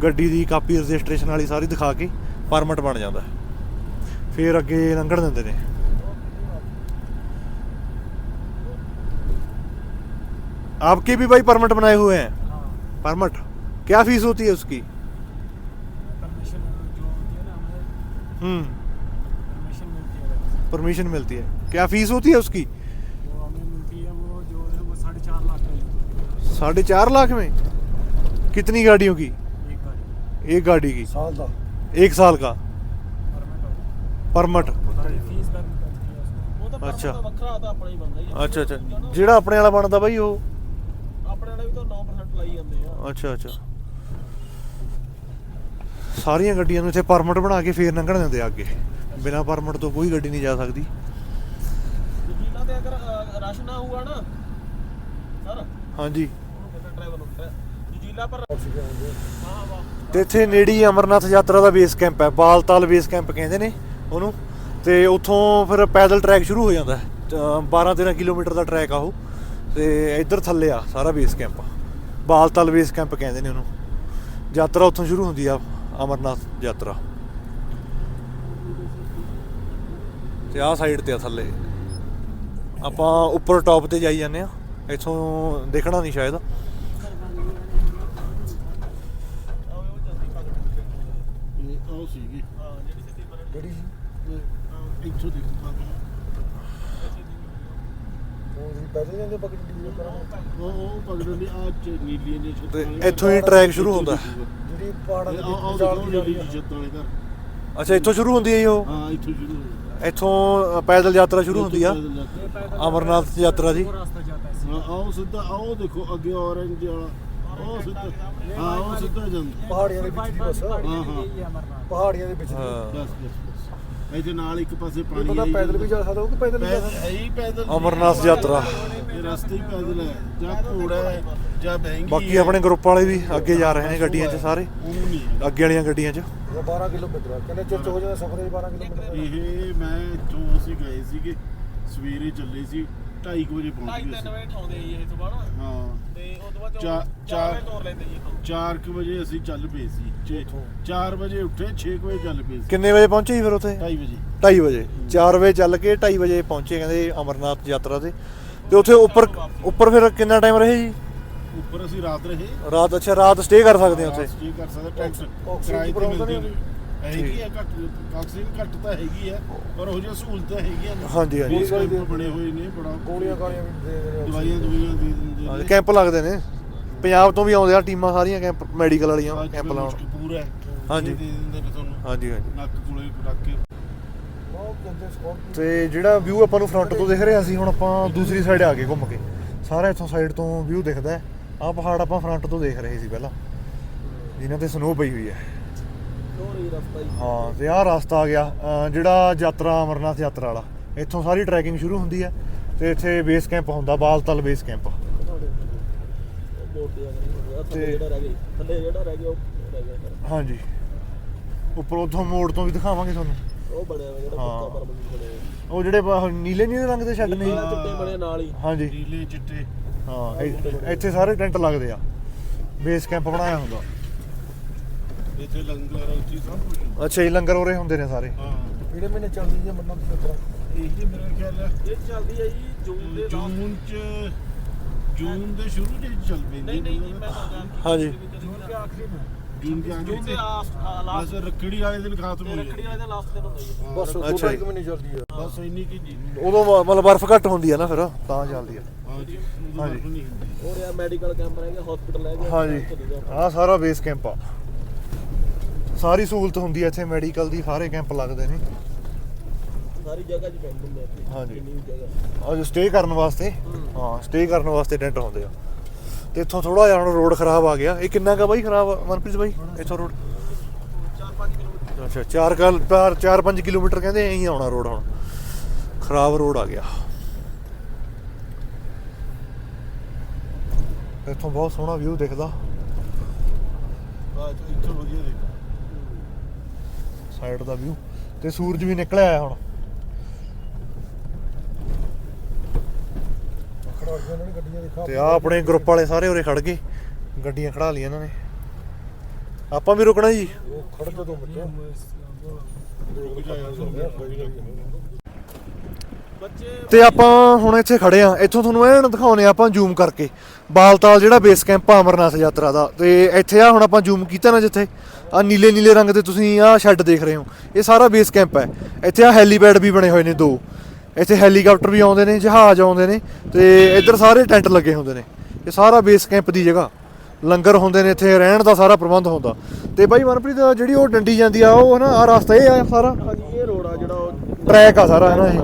ਗੱਡੀ ਦੀ ਕਾਪੀ ਰਜਿਸਟ੍ਰੇਸ਼ਨ ਵਾਲੀ ਸਾਰੀ ਦਿਖਾ ਕੇ ਪਰਮਿਟ ਬਣ ਜਾਂਦਾ ਹੈ। ਫੇਰ ਅੱਗੇ ਲੰਘਣ ਦਿੰਦੇ ਨੇ। आपके भी भाई परमिट बनाए हुए हैं परमिट क्या फीस होती है उसकी परमिशन जो होती है ना हमें हम्म परमिशन मिलती है परमिशन मिलती है क्या फीस होती है उसकी वो हमें साढ़े चार लाख में कितनी गाड़ियों की एक गाड़ी की ਸਾਲ ਦਾ एक साल का परमट ਉਹ ਤਾਂ ਅੱਛਾ। ਅੱਛਾ ਵੱਖਰਾ ਤਾਂ ਆਪਣਾ ਹੀ ਬੰਦਾ ਹੀ ਆ। ਅੱਛਾ ਅੱਛਾ ਜਿਹੜਾ ਆਪਣੇ ਵਾਲਾ ਬਣਦਾ ਬਾਈ ਉਹ ਅੱਛਾ ਅੱਛਾ। ਸਾਰੀਆਂ ਗੱਡੀਆਂ ਨੂੰ ਇੱਥੇ ਪਰਮਿਟ ਬਣਾ ਕੇ ਫੇਰ ਲੰਘਣ ਦਿੰਦੇ ਆ ਅੱਗੇ। ਬਿਨਾਂ ਪਰਮਿਟ ਤੋਂ ਕੋਈ ਗੱਡੀ ਨਹੀਂ ਜਾ ਸਕਦੀ। ਜਿਨ੍ਹਾਂ ਤੇ ਅਗਰ ਅ, ਰਸ਼ ਨਾ ਹੋਊਗਾ ਨਾ ਸਰ। ਹਾਂਜੀ। ਉਹਨੂੰ ਕਹਿੰਦਾ ਡਰਾਈਵਰ ਨੂੰ ਜੀਲਾ ਪਰ ਹਾਂ ਵਾਹ ਤੇ ਇੱਥੇ ਨੇੜੇ ਅਮਰਨਾਥ ਯਾਤਰਾ ਦਾ ਬੇਸ ਕੈਂਪ ਹੈ। ਬਾਲਤਾਲ ਬੇਸ ਕੈਂਪ ਕਹਿੰਦੇ ਨੇ ਉਹਨੂੰ। ਤੇ ਉੱਥੋਂ ਫਿਰ ਪੈਦਲ ਟਰੈਕ ਸ਼ੁਰੂ ਹੋ ਜਾਂਦਾ ਹੈ। 12-13 ਕਿਲੋਮੀਟਰ ਦਾ ਟਰੈਕ ਆ ਉਹ। ਤੇ ਇੱਧਰ ਥੱਲੇ ਆ ਸਾਰਾ base camp Baltal base camp ਕਹਿੰਦੇ ਨੇ ਉਹਨੂੰ। ਯਾਤਰਾ ਉੱਥੋਂ ਸ਼ੁਰੂ ਹੁੰਦੀ ਆ ਅਮਰਨਾਥ ਯਾਤਰਾ। ਤੇ ਆਹ ਸਾਈਡ ਤੇ ਆ ਥੱਲੇ। ਆਪਾਂ ਉੱਪਰ ਟੌਪ ਤੇ ਜਾਈ ਜਾਂਦੇ ਆ। ਇੱਥੋਂ ਦੇਖਣਾ ਨਹੀਂ ਸ਼ਾਇਦ। ਜਿਹੜੀ ਸਿੱਧੀ ਪਰ ਜਿਹੜੀ ਇੱਥੋਂ ਦੀ ਜਾਂਦੇ ਪਕੜੀ ਉਹ ਉਹ ਦੀ ਆ ਨੀਲੀਆਂ ਦੀ ਤੇ ਇੱਥੋਂ ਹੀ ਟਰੈਕ ਸ਼ੁਰੂ ਹੁੰਦਾ। ਹੈ। ਜਿਹੜੀ ਪਹਾੜਾਂ ਦੇ ਵਿੱਚ ਜਾਂਦੀ ਦੀ ਛੱਤਾਂ ਵਾਲੇ ਘਰ। ਅੱਛਾ ਇੱਥੋਂ ਸ਼ੁਰੂ ਹੁੰਦੀ ਹੈ ਜੀ ਉਹ? ਹਾਂ ਇੱਥੋਂ ਸ਼ੁਰੂ ਹੋਇਆ ਇੱਥੋਂ ਅ, ਪੈਦਲ ਯਾਤਰਾ ਸ਼ੁਰੂ ਹੁੰਦੀ ਆ। ਅਮਰਨਾਥ ਯਾਤਰਾ ਦੀ। ਹਾਂ। ਆਓ ਸਿੱਧਾ ਆਓ ਦੇਖੋ ਅੱਗੇ orange ਵਾਲਾ। ਉਹ ਸਿੱਧਾ। ਹਾਂ ਉਹ ਸਿੱਧਾ ਜਾਂਦਾ। ਪਹਾੜੀਆਂ ਦੇ ਵਿੱਚ ਦੀ ਬਸ। ਹਾਂ ਹਾਂ। ਪਹਾੜੀਆਂ ਦੇ ਵਿੱਚ ਦੀ। ਹਾਂ। ਬਸ ਬਸ। ਇਹਦੇ ਨਾਲ ਇੱਕ ਪਾਸੇ ਇਹ ਪਾਣੀ ਪਤਾ ਆਈ ਪੈਦਲ ਵੀ ਜਾ ਸਕਦਾ ਉਹ ਕਿ ਪੈਦਲ ਵੀ ਜਾ ਪੈਦਲ ਸਕਦਾ? ਹੈ ਹੀ ਪੈਦਲ ਅਮਰਨਾਥ ਯਾਤਰਾ। ਇਹ ਰਸਤੇ ਹੀ ਪੈਦਲ ਹੈ ਜਾਂ ਘੋੜਾ ਹੈ ਜਾਂ ਬਹਿੰਗੀ ਬਾਕੀ ਆਪਣੇ ਗਰੁੱਪ ਵਾਲੇ ਵੀ ਅੱਗੇ ਜਾ ਰਹੇ ਨੇ ਗੱਡੀਆਂ 'ਚ ਸਾਰੇ। ਨਹੀਂ ਹੈ। ਅੱਗੇ ਵਾਲੀਆਂ ਗੱਡੀਆਂ 'ਚ। ਇਹ 12 ਕਿਲੋਮੀਟਰ ਆ ਕਿੰਨੇ ਚਿਰ ਚ ਹੋ ਜਾਂਦਾ ਸਫ਼ਰ ਇਹ 12 ਕਿਲੋਮੀਟਰ ਇਹ ਮੈਂ ਇੱਥੋਂ ਅਸੀਂ ਗਏ ਸੀਗੇ ਸਵੇਰੇ ਚੱਲੇ ਸੀ। 2:30 ਵਜੇ ਪਹੁੰਚ ਢਾਈ ਗਏ ਤਿੰਨ ਸੀ। ਵਜੇ ਠਾਉਂਦੇ ਜੀ ਇਹ ਸੁਬਾਹ ਨਾ ਹਾਂ। ਤੇ ਉਸ ਤੋਂ ਬਾਅਦ ਚਾਰ- ਚਾਰ ਚਾਰ- ਵਜੇ ਤੋਰ ਲੈਂਦੇ ਜੀ ਇੱਥੋਂ। 4 ਵਜੇ ਅਸੀਂ ਚੱਲ ਪਏ ਸੀ। 4 ਵਜੇ ਉੱਠੇ 6 ਵਜੇ ਚੱਲ ਪਏ ਸੀ। ਕਿੰਨੇ ਵਜੇ ਪਹੁੰਚੇ ਜੀ ਫਿਰ ਉੱਥੇ? 2:30 ਵਜੇ। 2:30 ਵਜੇ। 4 ਵਜੇ ਚੱਲ ਕੇ 2:30 ਵਜੇ ਪਹੁੰਚੇ ਕਹਿੰਦੇ ਅਮਰਨਾਥ ਯਾਤਰਾ ਤੇ। ਤੇ ਉੱਥੇ ਉੱਪਰ ਉੱਪਰ ਫਿਰ ਕਿੰਨਾ ਟਾਈਮ ਰਹੇ ਜੀ? ਉੱਪਰ ਅਸੀਂ ਰਾਤ ਰਹੇ। ਰਾਤ ਅੱਛਾ ਰਾਤ ਸਟੇ ਕਰ ਸਕਦੇ ਆ ਉੱਥੇ। ਸਟੇ ਕਰ ਸਕਦਾ ਟੈਕਸ ਕਿਰਾਏ ਤੇ ਮਿਲਦੇ ਨੇ। ਹੈਗੀ ਆ ਘੱਟ ਆਕਸੀਜਨ ਘੱਟ ਤਾਂ ਹੈਗੀ ਆ ਪਰ ਉਹ ਜਿਹੀਆਂ ਸਹੂਲਤਾਂ ਹੈਗੀਆਂ ਨੇ ਹਾਂਜੀ, ਹਾਂਜੀ। ਕੈਂਪ ਬਣੇ ਹੋਏ ਨੇ ਬੜਾ ਗੋਲੀਆਂ ਗਾਲੀਆਂ ਵੀ ਦੇ ਦੇ ਰਹੇ ਦਵਾਈਆਂ ਦਵਾਈਆਂ ਦੇ ਦਿੰਦੇ ਕੈਂਪ ਲੱਗਦੇ ਨੇ। ਪੰਜਾਬ ਤੋਂ ਵੀ ਆਉਂਦੇ ਆ ਟੀਮਾਂ ਸਾਰੀਆਂ ਕੈਂਪ ਮੈਡੀਕਲ ਵਾਲੀਆਂ ਕੈਂਪ ਲਾਉਣ। ਪੂਰਾ ਹਾਂਜੀ। ਇਹ ਦੇ ਦਿੰਦੇ ਨੇ ਤੁਹਾਨੂੰ। ਹਾਂਜੀ ਹਾਂਜੀ। ਨੱਕ ਕੋਲੇ ਰੱਖ ਕੇ। ਤੇ ਜਿਹੜਾ ਵਿਊ ਆਪਾਂ ਨੂੰ ਫਰੰਟ ਤੋਂ ਦਿਖ ਰਿਹਾ ਸੀ ਹੁਣ ਆਪਾਂ ਦੂਸਰੀ ਸਾਈਡ ਆ ਗਏ ਘੁੰਮ ਕੇ। ਸਾਰਾ ਇੱਥੋਂ ਸਾਈਡ ਤੋਂ ਵਿਊ ਦਿਖਦਾ ਆਹ ਪਹਾੜ ਆਪਾਂ ਫਰੰਟ ਤੋਂ ਦੇਖ ਰਹੇ ਸੀ ਪਹਿਲਾਂ। ਜਿਨ੍ਹਾਂ ਤੇ ਸਨੋ ਪਈ ਹੋਈ ਹੈ। ਹੀ ਹਾਂ ਤੇ ਆਹ ਰਸਤਾ ਆ ਗਿਆ ਅਹ ਜਿਹੜਾ ਯਾਤਰਾ ਅਮਰਨਾਥ ਯਾਤਰਾ ਵਾਲਾ। ਇੱਥੋਂ ਸਾਰੀ ਟਰੈਕਿੰਗ ਸ਼ੁਰੂ ਹੁੰਦੀ ਹੈ ਤੇ ਇੱਥੇ ਬੇਸ ਕੈਂਪ ਹੁੰਦਾ ਬਾਲਤਲ ਬੇਸ ਕੈਂਪ ਬੋਰਡ ਤੇ ਆ ਗਿਆ ਥੱਲੇ ਤੇ- ਜਿਹੜਾ ਰਹਿ ਗਿਆ ਥੱਲੇ ਜਿਹੜਾ ਰਹਿ ਗਿਆ ਉਹ ਰਹਿ ਗਿਆ ਫਿਰ। ਹਾਂਜੀ। ਉੱਪਰੋਂ ਉੱਥੋਂ ਮੋੜ ਤੋਂ ਵੀ ਦਿਖਾਵਾਂਗੇ ਤੁਹਾਨੂੰ। ਉਹ ਬਣਿਆ ਹੋਇਆ ਜਿਹੜਾ ਹਾਂ। ਪੱਕਾ ਪਰਮਲ ਬਣਿਆ ਹੋਇਆ। ਉਹ ਜਿਹੜੇ ਨੀਲੇ ਨੀਲੇ ਰੰਗ ਦੇ ਸ਼ੈੱਡ ਨੇ ਜੀ। ਚਿੱਟੇ ਬਣੇ ਨਾਲ ਹੀ। ਹਾਂਜੀ। ਨੀਲੇ ਚਿੱਟੇ। ਹਾਂ ਇ- ਇੱਥੇ ਸਾਰੇ ਟੈਂਟ ਲੱਗਦੇ ਆ। ਬੇਸ ਕੈਂਪ ਬਣਾਇਆ ਹੁੰਦਾ। ਇੱਥੇ ਲੰਗਰ ਉੱਥੇ ਸਭ ਕੁਝ ਅੱਛਾ ਜੀ ਲੰਗਰ ਉਰੇ ਹੁੰਦੇ ਨੇ ਸਾਰੇ? ਹਾਂ। ਕਿਹੜੇ ਮਹੀਨੇ ਚੱਲਦੀ ਹੈ ਮੰਨਤ ਯਾਤਰਾ ਇਹ ਜੀ ਮੇਰਾ ਖਿਆਲ ਹੈ ਇਹ ਚੱਲਦੀ ਹੈ ਜੀ ਜੂਨ ਦੇ last- ਜੂਨ ਚ ਜੂਨ ਦੇ ਸ਼ੁਰੂ ਚ ਚੱਲ ਪੈਂਦੀ ਨਹੀਂ ਨਹੀਂ ਨਹੀਂ ਮੈਂ ਤਾਂ ਜਾਣ ਹਾਂਜੀ। ਜੂਨ ਦੇ ਆਖਰੀ ਨੂੰ ਜੂਨ ਦੇ ਆਖਰੀ ਜੂਨ ਦੇ ਤੇ ਲਾਸਟ ਬਸ ਲਾਸਟ ਰੱਖੜੀ ਵਾਲੇ ਦਿਨ ਖਾਤਮ ਹੋਈ ਰੱਖੜੀ ਵਾਲੇ ਦਾ ਲਾਸਟ ਦਿਨ ਹੁੰਦਾ ਜੀ ਹਾਂ, ਬਸ ਅੱਛਾ ਢਾਈ ਜੀ। ਕੁ ਮਹੀਨੇ ਚੱਲਦੀ ਹੈ। ਬਸ ਇੰਨੀ ਕੀ ਜੀ। ਉਦੋਂ ਮ- ਮਤਲਬ ਬਰਫ਼ ਘੱਟ ਹੁੰਦੀ ਆ ਨਾ ਫਿਰ ਤਾਂ ਚੱਲਦੀ ਆ ਹਾਂ ਜੀ ਉਦੋਂ ਹਾਂਜੀ। ਬਰਫ਼ ਨਹੀਂ ਹੁੰਦੀ। ਹੋਰ ਯਾਰ ਮੈਡੀਕਲ ਕੈਂਪ ਰਹਿ ਗਿਆ ਹਸਪੀਟਲ ਰਹਿ ਗਿਆ ਹਾਂਜੀ। ਚਲੇ ਜਾਓ। ਆਹ ਸਾਰਾ ਬੇਸ ਕੈਂਪ ਆ। ਸਾਰੀ ਸਹੂਲਤ ਹੁੰਦੀ ਆ ਇੱਥੇ ਮੈਡੀਕਲ ਦੀ ਸਾਰੇ ਕੈਂਪ ਲੱਗਦੇ ਨੇ। ਸਾਰੀ ਜਗ੍ਹਾ 'ਚ ਪੈਂਦੇ ਆ ਇੱਥੇ, ਹਾਂਜੀ। ਜਿੰਨੀ ਵੀ ਜਗ੍ਹਾ। ਆ ਜੋ ਸਟੇ ਕਰਨ ਵਾਸਤੇ ਹਾਂ। ਸਟੇ ਕਰਨ ਵਾਸਤੇ ਟੈਂਟ ਹੁੰਦੇ ਆ। ਤੇ ਇੱਥੋਂ ਥੋੜਾ ਜਿਹਾ ਹੁਣ ਰੋਡ ਖਰਾਬ ਆ ਗਿਆ। ਇਹ ਕਿੰਨਾ ਕਾ ਬਾਈ ਖਰਾਬ ਆ, ਮਨਪ੍ਰੀਤ ਬਾਈ? ਇੱਥੋਂ ਰੋਡ 4-5 ਕਿਲੋਮੀਟਰ। ਅੱਛਾ 4 ਕਲ 4-5 ਕਿਲੋਮੀਟਰ ਕਹਿੰਦੇ ਐਂ ਹੀ ਆਉਣਾ ਰੋਡ ਹੁਣ। ਖਰਾਬ ਰੋਡ ਆ ਗਿਆ। ਇੱਥੋਂ ਬਹੁਤ ਸੋਹਣਾ ਵਿਊ ਦਿਖਦਾ। ਬਾਅਦ ਚ ਸਾਈਡ ਦਾ ਵਿਊ ਤੇ ਸੂਰਜ ਵੀ ਨਿਕਲਿਆ ਆਇਆ ਹੁਣ। ਤੇ ਆ ਆਪਣੇ ਗਰੁੱਪ ਵਾਲੇ ਸਾਰੇ ਉਰੇ ਖੜ ਗਏ। ਗੱਡੀਆਂ ਖੜਾ ਲਈਆਂ ਇਹਨਾਂ ਨੇ। ਆਪਾਂ ਵੀ ਰੁਕਣਾ ਜੀ। ਉਹ ਖੜ ਕੇ ਦੋ ਮਿੰਟ। ਰੁਕ ਜਾਇਆ ਬੱਚੇ ਤੇ ਆਪਾਂ ਹੁਣ ਇੱਥੇ ਖੜੇ ਆ। ਇੱਥੋਂ ਤੁਹਾਨੂੰ ਐਨ ਦਿਖਾਉਨੇ ਆਪਾਂ ਜ਼ੂਮ ਕਰਕੇ। ਬਾਲਤਾਲ ਜਿਹੜਾ ਬੇਸ ਕੈਂਪ ਆ ਅਮਰਨਾਥ ਯਾਤਰਾ ਦਾ। ਤੇ ਇੱਥੇ ਆ ਹੁਣ ਆਪਾਂ ਜ਼ੂਮ ਕੀਤਾ ਨਾ ਜਿੱਥੇ। ਆ ਨੀਲੇ ਨੀਲੇ ਰੰਗ ਦੇ ਤੁਸੀਂ ਆ ਸ਼ੈੱਡ ਦੇਖ ਰਹੇ ਹੋ। ਇਹ ਸਾਰਾ ਬੇਸ ਕੈਂਪ ਹੈ ਇੱਥੇ ਆ ਹੈਲੀਪੈਡ ਵੀ ਬਣੇ ਹੋਏ ਨੇ ਦੋ। ਇੱਥੇ ਹੈਲੀਕਾਪਟਰ ਵੀ ਆਉਂਦੇ ਨੇ, ਜਹਾਜ਼ ਆਉਂਦੇ ਨੇ ਤੇ ਇੱਧਰ ਸਾਰੇ ਟੈਂਟ ਲੱਗੇ ਹੁੰਦੇ ਨੇ। ਇਹ ਸਾਰਾ ਬੇਸ ਕੈਂਪ ਦੀ ਜਗ੍ਹਾ। ਲੰਗਰ ਹੁੰਦੇ ਨੇ, ਇੱਥੇ ਰਹਿਣ ਦਾ ਸਾਰਾ ਪ੍ਰਬੰਧ ਹੁੰਦਾ। ਤੇ ਬਾਈ ਮਨਪ੍ਰੀਤ, ਜਿਹੜੀ ਉਹ ਡੰਡੀ ਜਾਂਦੀ ਆ, ਉਹ ਹਨਾ ਆ ਰਸਤਾ ਇਹ ਆ ਸਾਰਾ। ਹਾਂਜੀ, ਇਹ ਰੋਡ ਆ ਜਿਹੜਾ ਟਰੈਕ ਆ ਸਾਰਾ ਹਨਾ ਇਹ?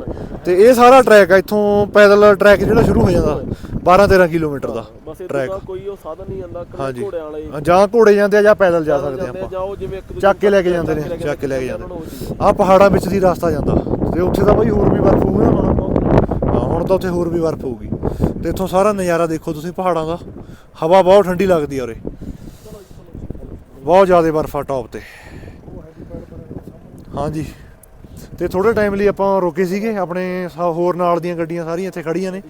ਤੇ ਇਹ ਸਾਰਾ ਟਰੈਕ ਆ ਇੱਥੋਂ ਪੈਦਲ ਟਰੈਕ ਜਿਹੜਾ ਸ਼ੁਰੂ ਹੋ ਜਾਂਦਾ 12 13 ਕਿਲੋਮੀਟਰ ਦਾ ਬਸ ਇਹ ਟਰੈਕ ਤੋਂ ਕੋਈ ਉਹ ਸਾਧਨ ਨਹੀਂ ਜਾਂਦਾ ਹਾਂਜੀ। ਘੋੜਿਆਂ ਵਾਲੇ। ਜਾਂ ਘੋੜੇ ਜਾਂਦੇ ਆ ਜਾਂ ਪੈਦਲ ਜਾ ਸਕਦੇ ਆ, ਆਪਾਂ। ਜਿਵੇਂ ਇੱਕ ਚੱਕ ਕੇ ਲੈ ਕੇ ਨੂੰ ਜਾਂਦੇ ਨੇ ਚੱਕ ਕੇ ਲੈ ਕੇ ਨੂੰ। ਜਾਂਦੇ ਆ ਪਹਾੜਾਂ ਵਿੱਚ ਦੀ ਰਸਤਾ ਜਾਂਦਾ ਤੇ ਉੱਥੇ ਤਾਂ ਬਾਈ ਹੋਰ ਵੀ ਬਰਫ਼ ਹੋਊਗੀ ਨਾ। ਹਾਂ ਹੁਣ ਤਾਂ ਉੱਥੇ ਹੋਰ ਵੀ ਬਰਫ਼ ਹੋਊਗੀ। ਤੇ ਇੱਥੋਂ ਸਾਰਾ ਨਜ਼ਾਰਾ ਦੇਖੋ ਤੁਸੀਂ ਪਹਾੜਾਂ ਦਾ। ਹਵਾ ਬਹੁਤ ਠੰਡੀ ਲੱਗਦੀ ਆ ਉਰੇ। ਬਹੁਤ ਜ਼ਿਆਦਾ ਬਰਫ਼ ਆ ਟੌਪ ਤੇ। ਹਾਂਜੀ। ਤੇ ਥੋੜੇ ਟਾਈਮ ਲਈ ਆਪਾਂ ਰੁਕੇ ਸੀਗੇ ਆਪਣੇ ਹੋਰ ਨਾਲ ਦੀਆਂ ਗੱਡੀਆਂ ਸਾਰੀਆਂ ਇੱਥੇ ਖੜੀਆਂ ਨੇ।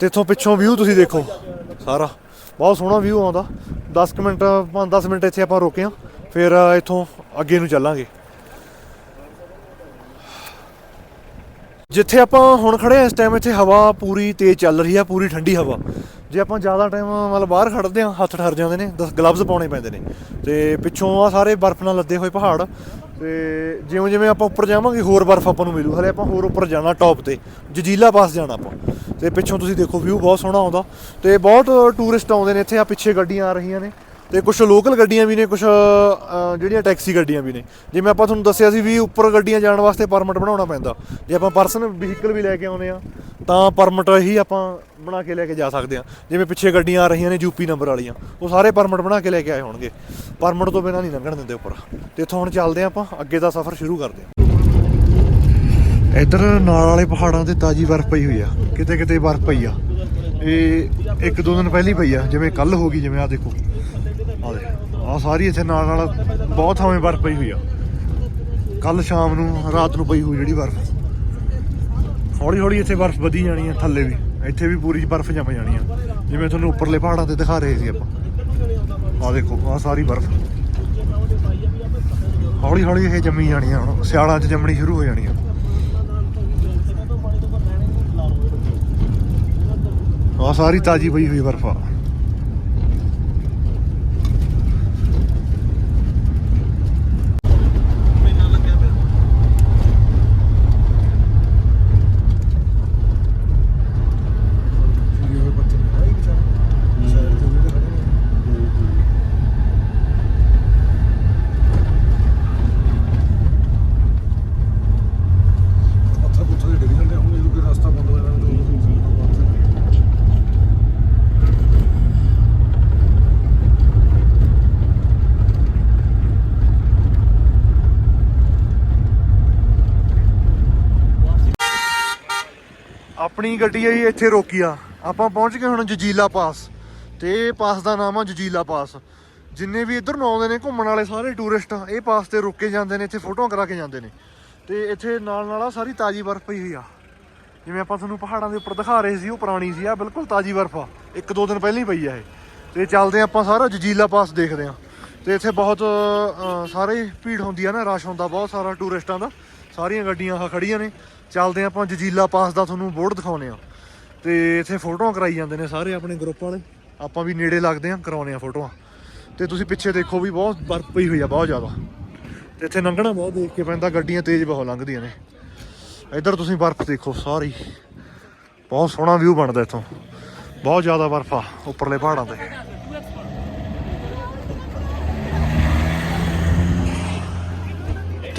ਤੇ ਇੱਥੋਂ ਪਿੱਛੋਂ ਵਿਊ ਤੁਸੀਂ ਦੇਖੋ। ਸਾਰਾ। ਬਹੁਤ ਸੋਹਣਾ ਵਿਊ ਆਉਂਦਾ। 10 ਕੁ ਮਿੰਟ 5-10 ਮਿੰਟ ਇੱਥੇ ਆਪਾਂ ਰੁਕੇ ਆ ਫਿਰ ਅ, ਇੱਥੋਂ ਅੱਗੇ ਨੂੰ ਚੱਲਾਂਗੇ। ਜਿੱਥੇ ਆਪਾਂ ਹੁਣ ਖੜੇ ਆ ਇਸ ਟਾਈਮ ਇੱਥੇ ਹਵਾ ਪੂਰੀ ਤੇਜ਼ ਚੱਲ ਰਹੀ ਆ ਪੂਰੀ ਠੰਡੀ ਹਵਾ। ਜੇ ਆਪਾਂ ਜ਼ਿਆਦਾ ਟਾਈਮ ਮਤਲਬ ਬਾਹਰ ਖੜਦੇ ਆ ਹੱਥ ਠਰ ਜਾਂਦੇ ਨੇ ਦਸ ਗਲਵਜ਼ ਪਾਉਣੇ ਪੈਂਦੇ ਨੇ। ਤੇ ਪਿੱਛੋਂ ਆ ਸਾਰੇ ਬਰਫ਼ ਨਾਲ ਲੱਦੇ ਹੋਏ ਪਹਾੜ। ਤੇ ਜਿਉਂ ਜਿਵੇਂ ਆਪਾਂ ਉੱਪਰ ਜਾਵਾਂਗੇ, ਹੋਰ ਬਰਫ਼ ਆਪਾਂ ਨੂੰ ਮਿਲੂ। ਹਲੇ ਆਪਾਂ ਹੋਰ ਉੱਪਰ ਜਾਣਾ ਟੌਪ ਤੇ। ਜਜੀਲਾ ਪਾਸ ਜਾਣਾ ਆਪਾਂ। ਤੇ ਪਿੱਛੋਂ ਤੁਸੀਂ ਦੇਖੋ ਵਿਊ ਬਹੁਤ ਸੋਹਣਾ ਆਉਂਦਾ। ਤੇ ਬਹੁਤ ਟੂਰਿਸਟ ਆਉਂਦੇ ਨੇ ਇੱਥੇ, ਆ ਪਿੱਛੇ ਗੱਡੀਆਂ ਆ ਰਹੀਆਂ ਨੇ। ਤੇ ਕੁਝ ਲੋਕਲ ਗੱਡੀਆਂ ਵੀ ਨੇ ਕੁਝ ਜਿਹੜੀਆਂ ਟੈਕਸੀ ਗੱਡੀਆਂ ਵੀ ਨੇ। ਜਿਵੇਂ ਆਪਾਂ ਤੁਹਾਨੂੰ ਦੱਸਿਆ ਸੀ ਵੀ ਉੱਪਰ ਗੱਡੀਆਂ ਜਾਣ ਵਾਸਤੇ ਪਰਮਿਟ ਬਣਾਉਣਾ ਪੈਂਦਾ। ਜੇ ਆਪਾਂ ਪਰਸਨ ਵਹੀਕਲ ਵੀ ਲੈ ਕੇ ਆਉਨੇ ਆ ਤਾਂ ਪਰਮਿਟ ਹੀ ਆਪਾਂ ਬਣਾ ਕੇ ਲੈ ਕੇ ਜਾ ਸਕਦੇ ਆ ਜਿਵੇਂ ਪਿੱਛੇ ਗੱਡੀਆਂ ਆ ਰਹੀਆਂ ਨੇ ਯੂਪੀ ਨੰਬਰ ਵਾਲੀਆਂ, ਉਹ ਸਾਰੇ ਪਰਮਿਟ ਬਣਾ ਕੇ ਲੈ ਕੇ ਆਏ ਹੋਣਗੇ। ਪਰਮਿਟ ਤੋਂ ਬਿਨਾਂ ਨਹੀਂ ਲੰਘਣ ਦਿੰਦੇ ਉੱਪਰ। ਤੇ ਇੱਥੋਂ ਹੁਣ ਚੱਲਦੇ ਆ ਆਪਾਂ, ਅੱਗੇ ਦਾ ਸਫ਼ਰ ਸ਼ੁਰੂ ਕਰਦੇ ਆ ਇੱਧਰ ਨਾਲ ਵਾਲੇ ਪਹਾੜਾਂ ਤੇ ਤਾਜੀ ਬਰਫ਼ ਪਈ ਹੋਈ ਆ। ਕਿਤੇ ਕਿਤੇ ਬਰਫ਼ ਪਈ ਆ। ਇਹ ਇੱਕ ਦੋ ਦਿਨ ਪਹਿਲੀ ਪਈ ਆ, ਜਿਵੇਂ ਕੱਲ ਹੋ ਗਈ, ਜਿਵੇਂ ਆ ਦੇਖੋ। ਆ ਦੇ ਆ ਸਾਰੀ ਇੱਥੇ ਨਾਲ ਨਾਲ ਬਹੁਤ ਥਾਵੇਂ ਬਰਫ਼ ਪਈ ਹੋਈ ਆ। ਕੱਲ ਸ਼ਾਮ ਨੂੰ, ਰਾਤ ਨੂੰ ਪਈ ਹੋਈ ਜਿਹੜੀ ਬਰਫ਼। ਹੌਲੀ ਹੌਲੀ ਇੱਥੇ ਬਰਫ਼ ਵਧੀ ਜਾਣੀ ਆ, ਥੱਲੇ ਵੀ। ਇੱਥੇ ਵੀ ਪੂਰੀ ਬਰਫ਼ ਜੰਮ ਜਾਣੀ ਆ। ਜਿਵੇਂ ਤੁਹਾਨੂੰ ਉੱਪਰਲੇ ਪਹਾੜਾਂ ਤੇ ਦਿਖਾ ਰਹੇ ਸੀ ਆਪਾਂ। ਆ ਦੇਖੋ ਆ ਸਾਰੀ ਬਰਫ਼। ਹੌਲੀ ਹੌਲੀ ਇਹ ਜੰਮੀ ਜਾਣੀ ਆ ਹੁਣ। ਸਿਆਲਾਂ 'ਚ ਜੰਮਣੀ ਸ਼ੁਰੂ ਹੋ ਜਾਣੀ ਆ। ਆ ਸਾਰੀ ਤਾਜੀ ਪਈ ਹੋਈ ਬਰਫ਼ ਆ ਪੱਥਰ ਪੁੱਥਰ ਜਿਹੇ ਡਿੱਗ ਜਾਂਦੇ ਹੁਣ ਜਦੋਂ ਕੋਈ ਰਸਤਾ ਬੰਦ ਹੋ ਜਾਣਾ ਤਾਂ ਆਪਣੀ ਗੱਡੀ ਆਈ, ਇੱਥੇ ਰੋਕੀ ਆ। ਆਪਾਂ ਪਹੁੰਚ ਗਏ ਹੁਣ ਜਜੀਲਾ ਪਾਸ। ਤੇ ਇਹ ਪਾਸ ਦਾ ਨਾਮ ਆ ਜਜੀਲਾ ਪਾਸ। ਜਿੰਨੇ ਵੀ ਇੱਧਰ ਨੂੰ ਆਉਂਦੇ ਨੇ ਘੁੰਮਣ ਵਾਲੇ ਸਾਰੇ ਟੂਰਿਸਟ ਇਹ ਪਾਸ ਤੇ ਰੁਕ ਕੇ ਜਾਂਦੇ ਨੇ, ਇੱਥੇ ਫੋਟੋਆਂ ਕਰਾ ਕੇ ਜਾਂਦੇ ਨੇ। ਤੇ ਇੱਥੇ ਨਾਲ ਨਾਲ ਆ ਸਾਰੀ ਤਾਜੀ ਬਰਫ਼ ਪਈ ਹੋਈ ਆ। ਜਿਵੇਂ ਆਪਾਂ ਤੁਹਾਨੂੰ ਪਹਾੜਾਂ ਦੇ ਉੱਪਰ ਦਿਖਾ ਰਹੇ ਸੀ, ਉਹ ਪੁਰਾਣੀ ਸੀ, ਆ ਬਿਲਕੁਲ ਤਾਜੀ ਬਰਫ਼ ਆ। ਇੱਕ ਦੋ ਦਿਨ ਪਹਿਲਾਂ ਹੀ ਪਈ ਆ ਇਹ। ਤੇ ਚੱਲਦੇ ਆਪਾਂ ਸਾਰਾ ਜਜੀਲਾ ਪਾਸ ਦੇਖਦੇ ਆ ਤੇ ਇੱਥੇ ਬਹੁਤ ਸਾਰੇ ਭੀੜ ਹੁੰਦੀ ਆ ਨਾ, ਰਸ਼ ਹੁੰਦਾ ਬਹੁਤ ਸਾਰਾ ਟੂਰਿਸਟਾਂ ਦਾ। ਸਾਰੀਆਂ ਗੱਡੀਆਂ ਆ ਖੜੀਆਂ ਨੇ। ਚੱਲਦੇ ਆਪਾਂ ਜਜੀਲਾ ਪਾਸ ਦਾ ਤੁਹਾਨੂੰ ਬੋਰਡ ਦਿਖਾਉਨੇ ਆ ਤੇ ਇੱਥੇ ਫੋਟੋਆਂ ਕਰਾਈ ਜਾਂਦੇ ਨੇ ਸਾਰੇ ਆਪਣੇ ਗਰੁੱਪ ਵਾਲੇ। ਆਪਾਂ ਵੀ ਨੇੜੇ ਲੱਗਦੇ ਆ ਕਰਾਉਨੇ ਆ ਫੋਟੋਆਂ। ਤੇ ਤੁਸੀਂ ਪਿੱਛੇ ਦੇਖੋ ਵੀ ਬਹੁਤ ਬਰਫ਼ ਪਈ ਹੋਈ ਆ, ਬਹੁਤ ਜ਼ਿਆਦਾ। ਤੇ ਇੱਥੇ ਲੰਘਣਾ ਬਹੁਤ ਦੇਖ ਕੇ ਪੈਂਦਾ, ਗੱਡੀਆਂ ਤੇਜ਼ ਬਹੁਤ ਲੰਘਦੀਆਂ ਨੇ। ਇੱਧਰ ਤੁਸੀਂ ਬਰਫ਼ ਦੇਖੋ ਸਾਰੀ। ਬਹੁਤ ਸੋਹਣਾ ਵਿਊ ਬਣਦਾ ਇੱਥੋਂ। ਬਹੁਤ ਜ਼ਿਆਦਾ ਬਰਫ਼ ਆ, ਉੱਪਰਲੇ ਪਹਾੜਾਂ ਤੇ।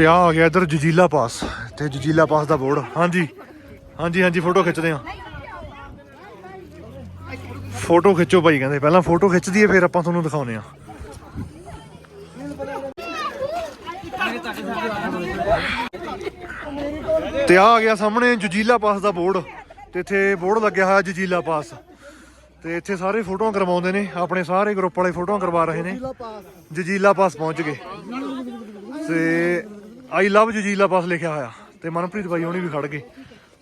ਤੇ ਆ ਆ ਗਿਆ ਇੱਧਰ ਜਜੀਲਾ ਪਾਸ ਤੇ ਜਜੀਲਾ ਪਾਸ ਦਾ ਬੋਰਡ। ਹਾਂਜੀ ਹਾਂਜੀ ਹਾਂਜੀ, ਫੋਟੋ ਖਿੱਚਦੇ ਆ ਫੋਟੋ ਖਿੱਚੋ ਭਾਈ ਕਹਿੰਦੇ, ਪਹਿਲਾਂ ਫੋਟੋ ਖਿੱਚ ਦਈਏ, ਫਿਰ ਆਪਾਂ ਤੁਹਾਨੂੰ ਦਿਖਾਉਨੇ ਆ ਤੇ ਆ ਆ ਗਿਆ ਸਾਹਮਣੇ ਜਜੀਲਾ ਪਾਸ ਦਾ ਬੋਰਡ, ਤੇ ਇੱਥੇ ਬੋਰਡ ਲੱਗਿਆ ਹੋਇਆ ਜਜੀਲਾ ਪਾਸ। ਤੇ ਇੱਥੇ ਸਾਰੇ ਫੋਟੋਆਂ ਕਰਵਾਉਂਦੇ ਨੇ, ਆਪਣੇ ਸਾਰੇ ਗਰੁੱਪ ਵਾਲੇ ਫੋਟੋਆਂ ਕਰਵਾ ਰਹੇ ਨੇ। ਜਜੀਲਾ ਪਾਸ ਪਹੁੰਚ ਗਏ। ਤੇ ਆਈ ਲਵ ਜਜੀਲਾ ਪਾਸ ਲਿਖਿਆ ਹੋਇਆ। ਤੇ ਮਨਪ੍ਰੀਤ ਬਾਈ ਹੋਣੀ ਵੀ ਖੜ ਗਏ।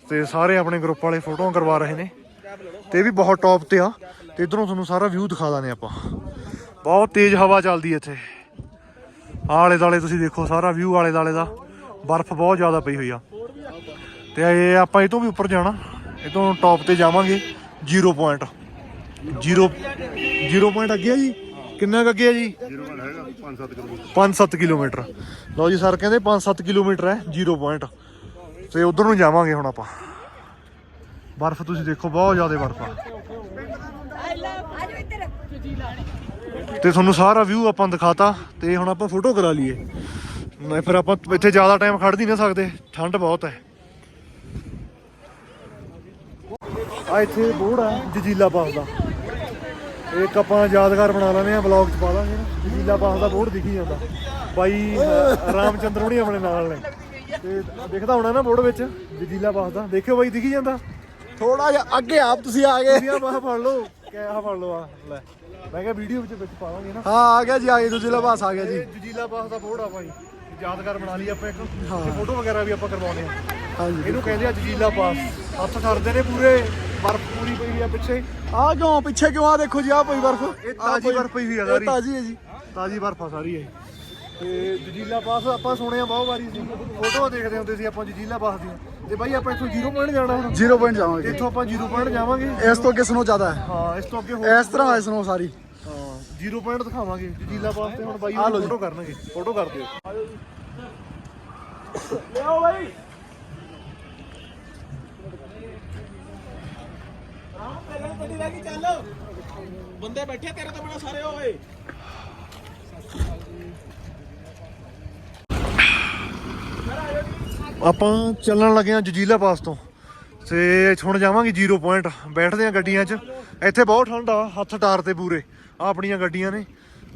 ਤੇ ਸਾਰੇ ਆਪਣੇ ਗਰੁੱਪ ਵਾਲੇ ਫੋਟੋਆਂ ਕਰਵਾ ਰਹੇ ਨੇ। ਤੇ ਇਹ ਵੀ ਬਹੁਤ ਟੌਪ ਤੇ ਆ। ਤੇ ਇਧਰੋਂ ਤੁਹਾਨੂੰ ਸਾਰਾ ਵਿਊ ਦਿਖਾ ਦਾਂਗੇ ਆਪਾਂ। ਬਹੁਤ ਤੇਜ਼ ਹਵਾ ਚੱਲਦੀ ਇੱਥੇ। ਆਲੇ ਦਾਲੇ ਤੁਸੀਂ ਦੇਖੋ, ਸਾਰਾ ਵਿਊ ਆਲੇ ਦਾਲੇ ਦਾ। ਬਰਫ਼ ਬਹੁਤ ਜ਼ਿਆਦਾ ਪਈ ਹੋਈ ਆ। ਤੇ ਇਹ ਆਪਾਂ ਇਹ ਤੋਂ ਵੀ ਉੱਪਰ ਜਾਣਾ। ਇਹ ਤੋਂ ਟੌਪ ਤੇ ਜਾਵਾਂਗੇ। 0 ਪੁਆਇੰਟ 0 0 ਪੁਆਇੰਟ ਅੱਗੇ ਆ ਜੀ? ਕਿੰਨਾ ਕੁ ਅੱਗੇ ਆ ਜੀ? ਜ਼ੀਰੋ ਪੁਆਇੰਟ ਹੈਗਾ 5-7 ਕਿਲੋਮੀਟਰ। 5-7 ਕਿਲੋਮੀਟਰ। ਲਓ ਜੀ ਸਰ ਕਹਿੰਦੇ 5-7 ਕਿਲੋਮੀਟਰ ਹੈ 0 ਪੁਆਇੰਟ। ਤੇ ਉਧਰ ਨੂੰ ਜਾਵਾਂਗੇ ਹੁਣ ਆਪਾਂ। ਬਰਫ਼ ਤੁਸੀਂ ਦੇਖੋ ਬਹੁਤ ਜ਼ਿਆਦਾ ਬਰਫ਼ ਆ। ਤੇ ਤੁਹਾਨੂੰ ਸਾਰਾ ਵਿਊ ਆਪਾਂ ਦਿਖਾਤਾ ਤੇ ਹੁਣ ਆਪਾਂ ਫੋਟੋ ਕਰਾ ਲਈਏ। ਨਹੀਂ ਫਿਰ ਆਪਾਂ ਇੱਥੇ ਜ਼ਿਆਦਾ ਟਾਈਮ ਖੜ ਨਹੀਂ ਨਾ ਸਕਦੇ ਠੰਡ ਬਹੁਤ ਹੈ। ਆ ਇੱਥੇ ਬੋਰਡ ਆ ਜਜੀਲਾ ਪਾਸ ਦਾ। ਇੱਕ ਆਪਾਂ ਯਾਦਗਾਰ ਬਣਾ ਲੈਂਦੇ ਆ ਬਲੌਗ ਚ ਪਾ ਦਾਂਗੇ ਨਾ। ਜਜੀਲਾ ਪਾਸ ਦਾ ਬੋਰਡ ਦਿਖੀ ਜਾਂਦਾ। ਬਾਈ ਰਾਮਚੰਦਰ ਹੁਣੀ ਆਪਣੇ ਨਾਲ ਨੇ। ਤੇ ਦਿਖਦਾ ਹੋਣਾ ਨਾ ਬੋਰਡ ਵਿੱਚ ਜਜੀਲਾ ਪਾਸ ਦਾ। ਦੇਖਿਓ ਬਾਈ ਦਿਖੀ ਜਾਂਦਾ? ਥੋੜਾ ਜਿਹਾ ਅੱਗੇ ਆਪ ਤੁਸੀਂ ਆ ਗਏ। ਤੁਸੀਂ ਆ ਬਾਹ ਫੜ ਲਓ। ਕਿਆ ਆਹ ਫੜ ਲਓ ਆ ਲੈ। ਮੈਂ ਕਿਹਾ ਵੀਡੀਓ ਵਿੱਚ ਵਿੱਚ ਪਾਵਾਂਗੇ ਨਾ। ਹਾਂ ਆ ਗਿਆ ਜੀ ਆ ਗਏ ਦੂਜੇ ਲਬਾਸ ਆ ਗਿਆ ਜੀ। ਜਜੀਲਾ ਪਾਸ ਦਾ ਬੋਰਡ ਆ ਭਾਈ ਯਾਦਗਾਰ ਬਣਾ ਲਈ ਆਪਾਂ ਇੱਕ। ਤੇ ਫੋਟੋ ਵਗੈਰਾ ਵੀ ਆਪਾਂ ਕਰਵਾਉਣੇ ਆ ਇਹਨੂੰ ਕਹਿੰਦੇ ਆ ਜਜੀਲਾ ਪਾਸ ਹੱਥ ਠਰਦੇ ਨੇ ਪੂਰੇ। ਆ ਪਿੱਛੇ ਆ ਕਿਉਂ? ਪਿੱਛੇ ਕਿਉਂ? ਆ ਦੇਖੋ ਜੀ ਆ ਪਈ ਬਰਫ। ਇਹ ਤਾਜ਼ੀ ਬਰਫ਼ ਹੋਈ ਆ ਸਾਰੀ। ਤਾਜ਼ੀ ਹੈ ਜੀ। ਤਾਜ਼ੀ ਬਰਫ਼ ਆ ਸਾਰੀ ਇਹ। ਤੇ ਜਜੀਲਾ ਪਾਸ ਆਪਾਂ ਸੁਣਿਆ ਬਹੁਤ ਵਾਰੀ ਸੀ। ਫੋਟੋਆਂ ਦੇਖਦੇ ਹੁੰਦੇ ਸੀ ਆਪਾਂ ਜਜੀਲਾ ਪਾਸ ਦੀਆਂ। ਤੇ ਬਾਈ ਆਪਾਂ ਇੱਥੋਂ 0 ਪੁਆਇੰਟ ਜਾਣਾ ਹੁਣ। 0 ਪੁਆਇੰਟ ਜਾਵਾਂਗੇ। ਇੱਥੋਂ ਆਪਾਂ 0 ਪੁਆਇੰਟ ਜਾਵਾਂਗੇ। ਇਸ ਤੋਂ ਅੱਗੇ ਸਨੋ ਜ਼ਿਆਦਾ ਹੈ। ਹਾਂ ਇਸ ਤੋਂ ਅੱਗੇ ਹੋਰ ਇਸ ਤਰ੍ਹਾਂ ਹੈ ਸਨੋ ਸਾਰੀ। ਹਾਂ 0 ਪੁਆਇੰਟ ਦਿਖਾਵਾਂਗੇ। ਜਜੀਲਾ ਪਾਸ ਤੇ ਹੁਣ ਬਾਈ। ਫੋਟੋ ਕਰਨਗੇ। ਫੋਟੋ ਕਰ ਦਿਓ। ਲਿਆਓ ਬਾਈ ਰਾਮ ਪਹਿਲਾਂ ਗੱਡੀ ਲੈ ਕੇ ਚੱਲ। ਬੰਦੇ ਬੈਠੇ ਤੇਰੇ ਤੋਂ ਬਿਨਾ ਸਾਰੇ ਹੋਏ ਆਪਾਂ ਚੱਲਣ ਲੱਗੇ ਆ ਜਜੀਲਾ ਪਾਸ ਤੋਂ। ਤੇ ਹੁਣ ਜਾਵਾਂਗੇ 0 ਪੁਆਇੰਟ ਬੈਠਦੇ ਆ ਗੱਡੀਆਂ 'ਚ। ਇੱਥੇ ਬਹੁਤ ਠੰਡ ਆ, ਹੱਥ ਟਾਰ ਤੇ ਪੂਰੇ ਆ ਆਪਣੀਆਂ ਗੱਡੀਆਂ ਨੇ।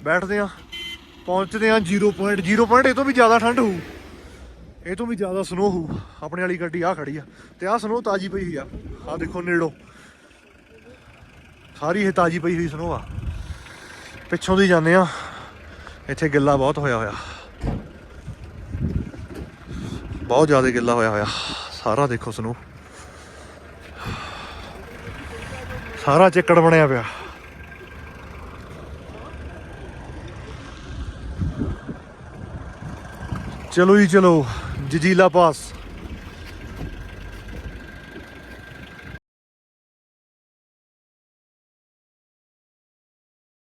ਬੈਠਦੇ ਆ ਪਹੁੰਚਦੇ ਆ 0 ਪੁਆਇੰਟ 0 ਪੁਆਇੰਟ ਇਹ ਤੋਂ ਵੀ ਜ਼ਿਆਦਾ ਠੰਡ ਹੋਊ। ਇਹ ਤੋਂ ਵੀ ਜ਼ਿਆਦਾ ਸਨੋ ਹੋਊ। ਆਪਣੇ ਵਾਲੀ ਗੱਡੀ ਆ ਖੜੀ ਆ। ਤੇ ਆ ਸਨੋ ਤਾਜੀ ਪਈ ਹੋਈ ਆ। ਆ ਦੇਖੋ ਨੇੜੋ। ਸਾਰੀ ਇਹ ਤਾਜੀ ਪਈ ਹੋਈ ਸਨੋ ਆ। ਪਿੱਛੋਂ ਦੀ ਜਾਂਦੇ ਆ। ਇੱਥੇ ਗਿੱਲਾ ਬਹੁਤ ਹੋਇਆ ਹੋਇਆ। ਬਹੁਤ ਜ਼ਿਆਦਾ ਗਿੱਲਾ ਹੋਇਆ ਹੋਇਆ। ਸਾਰਾ ਦੇਖੋ ਸਨੋ ਸਾਰਾ ਚਿੱਕੜ ਬਣਿਆ ਪਿਆ। ਚਲੋ ਜੀ, ਚਲੋ। ਜਜੀਲਾ ਪਾਸ।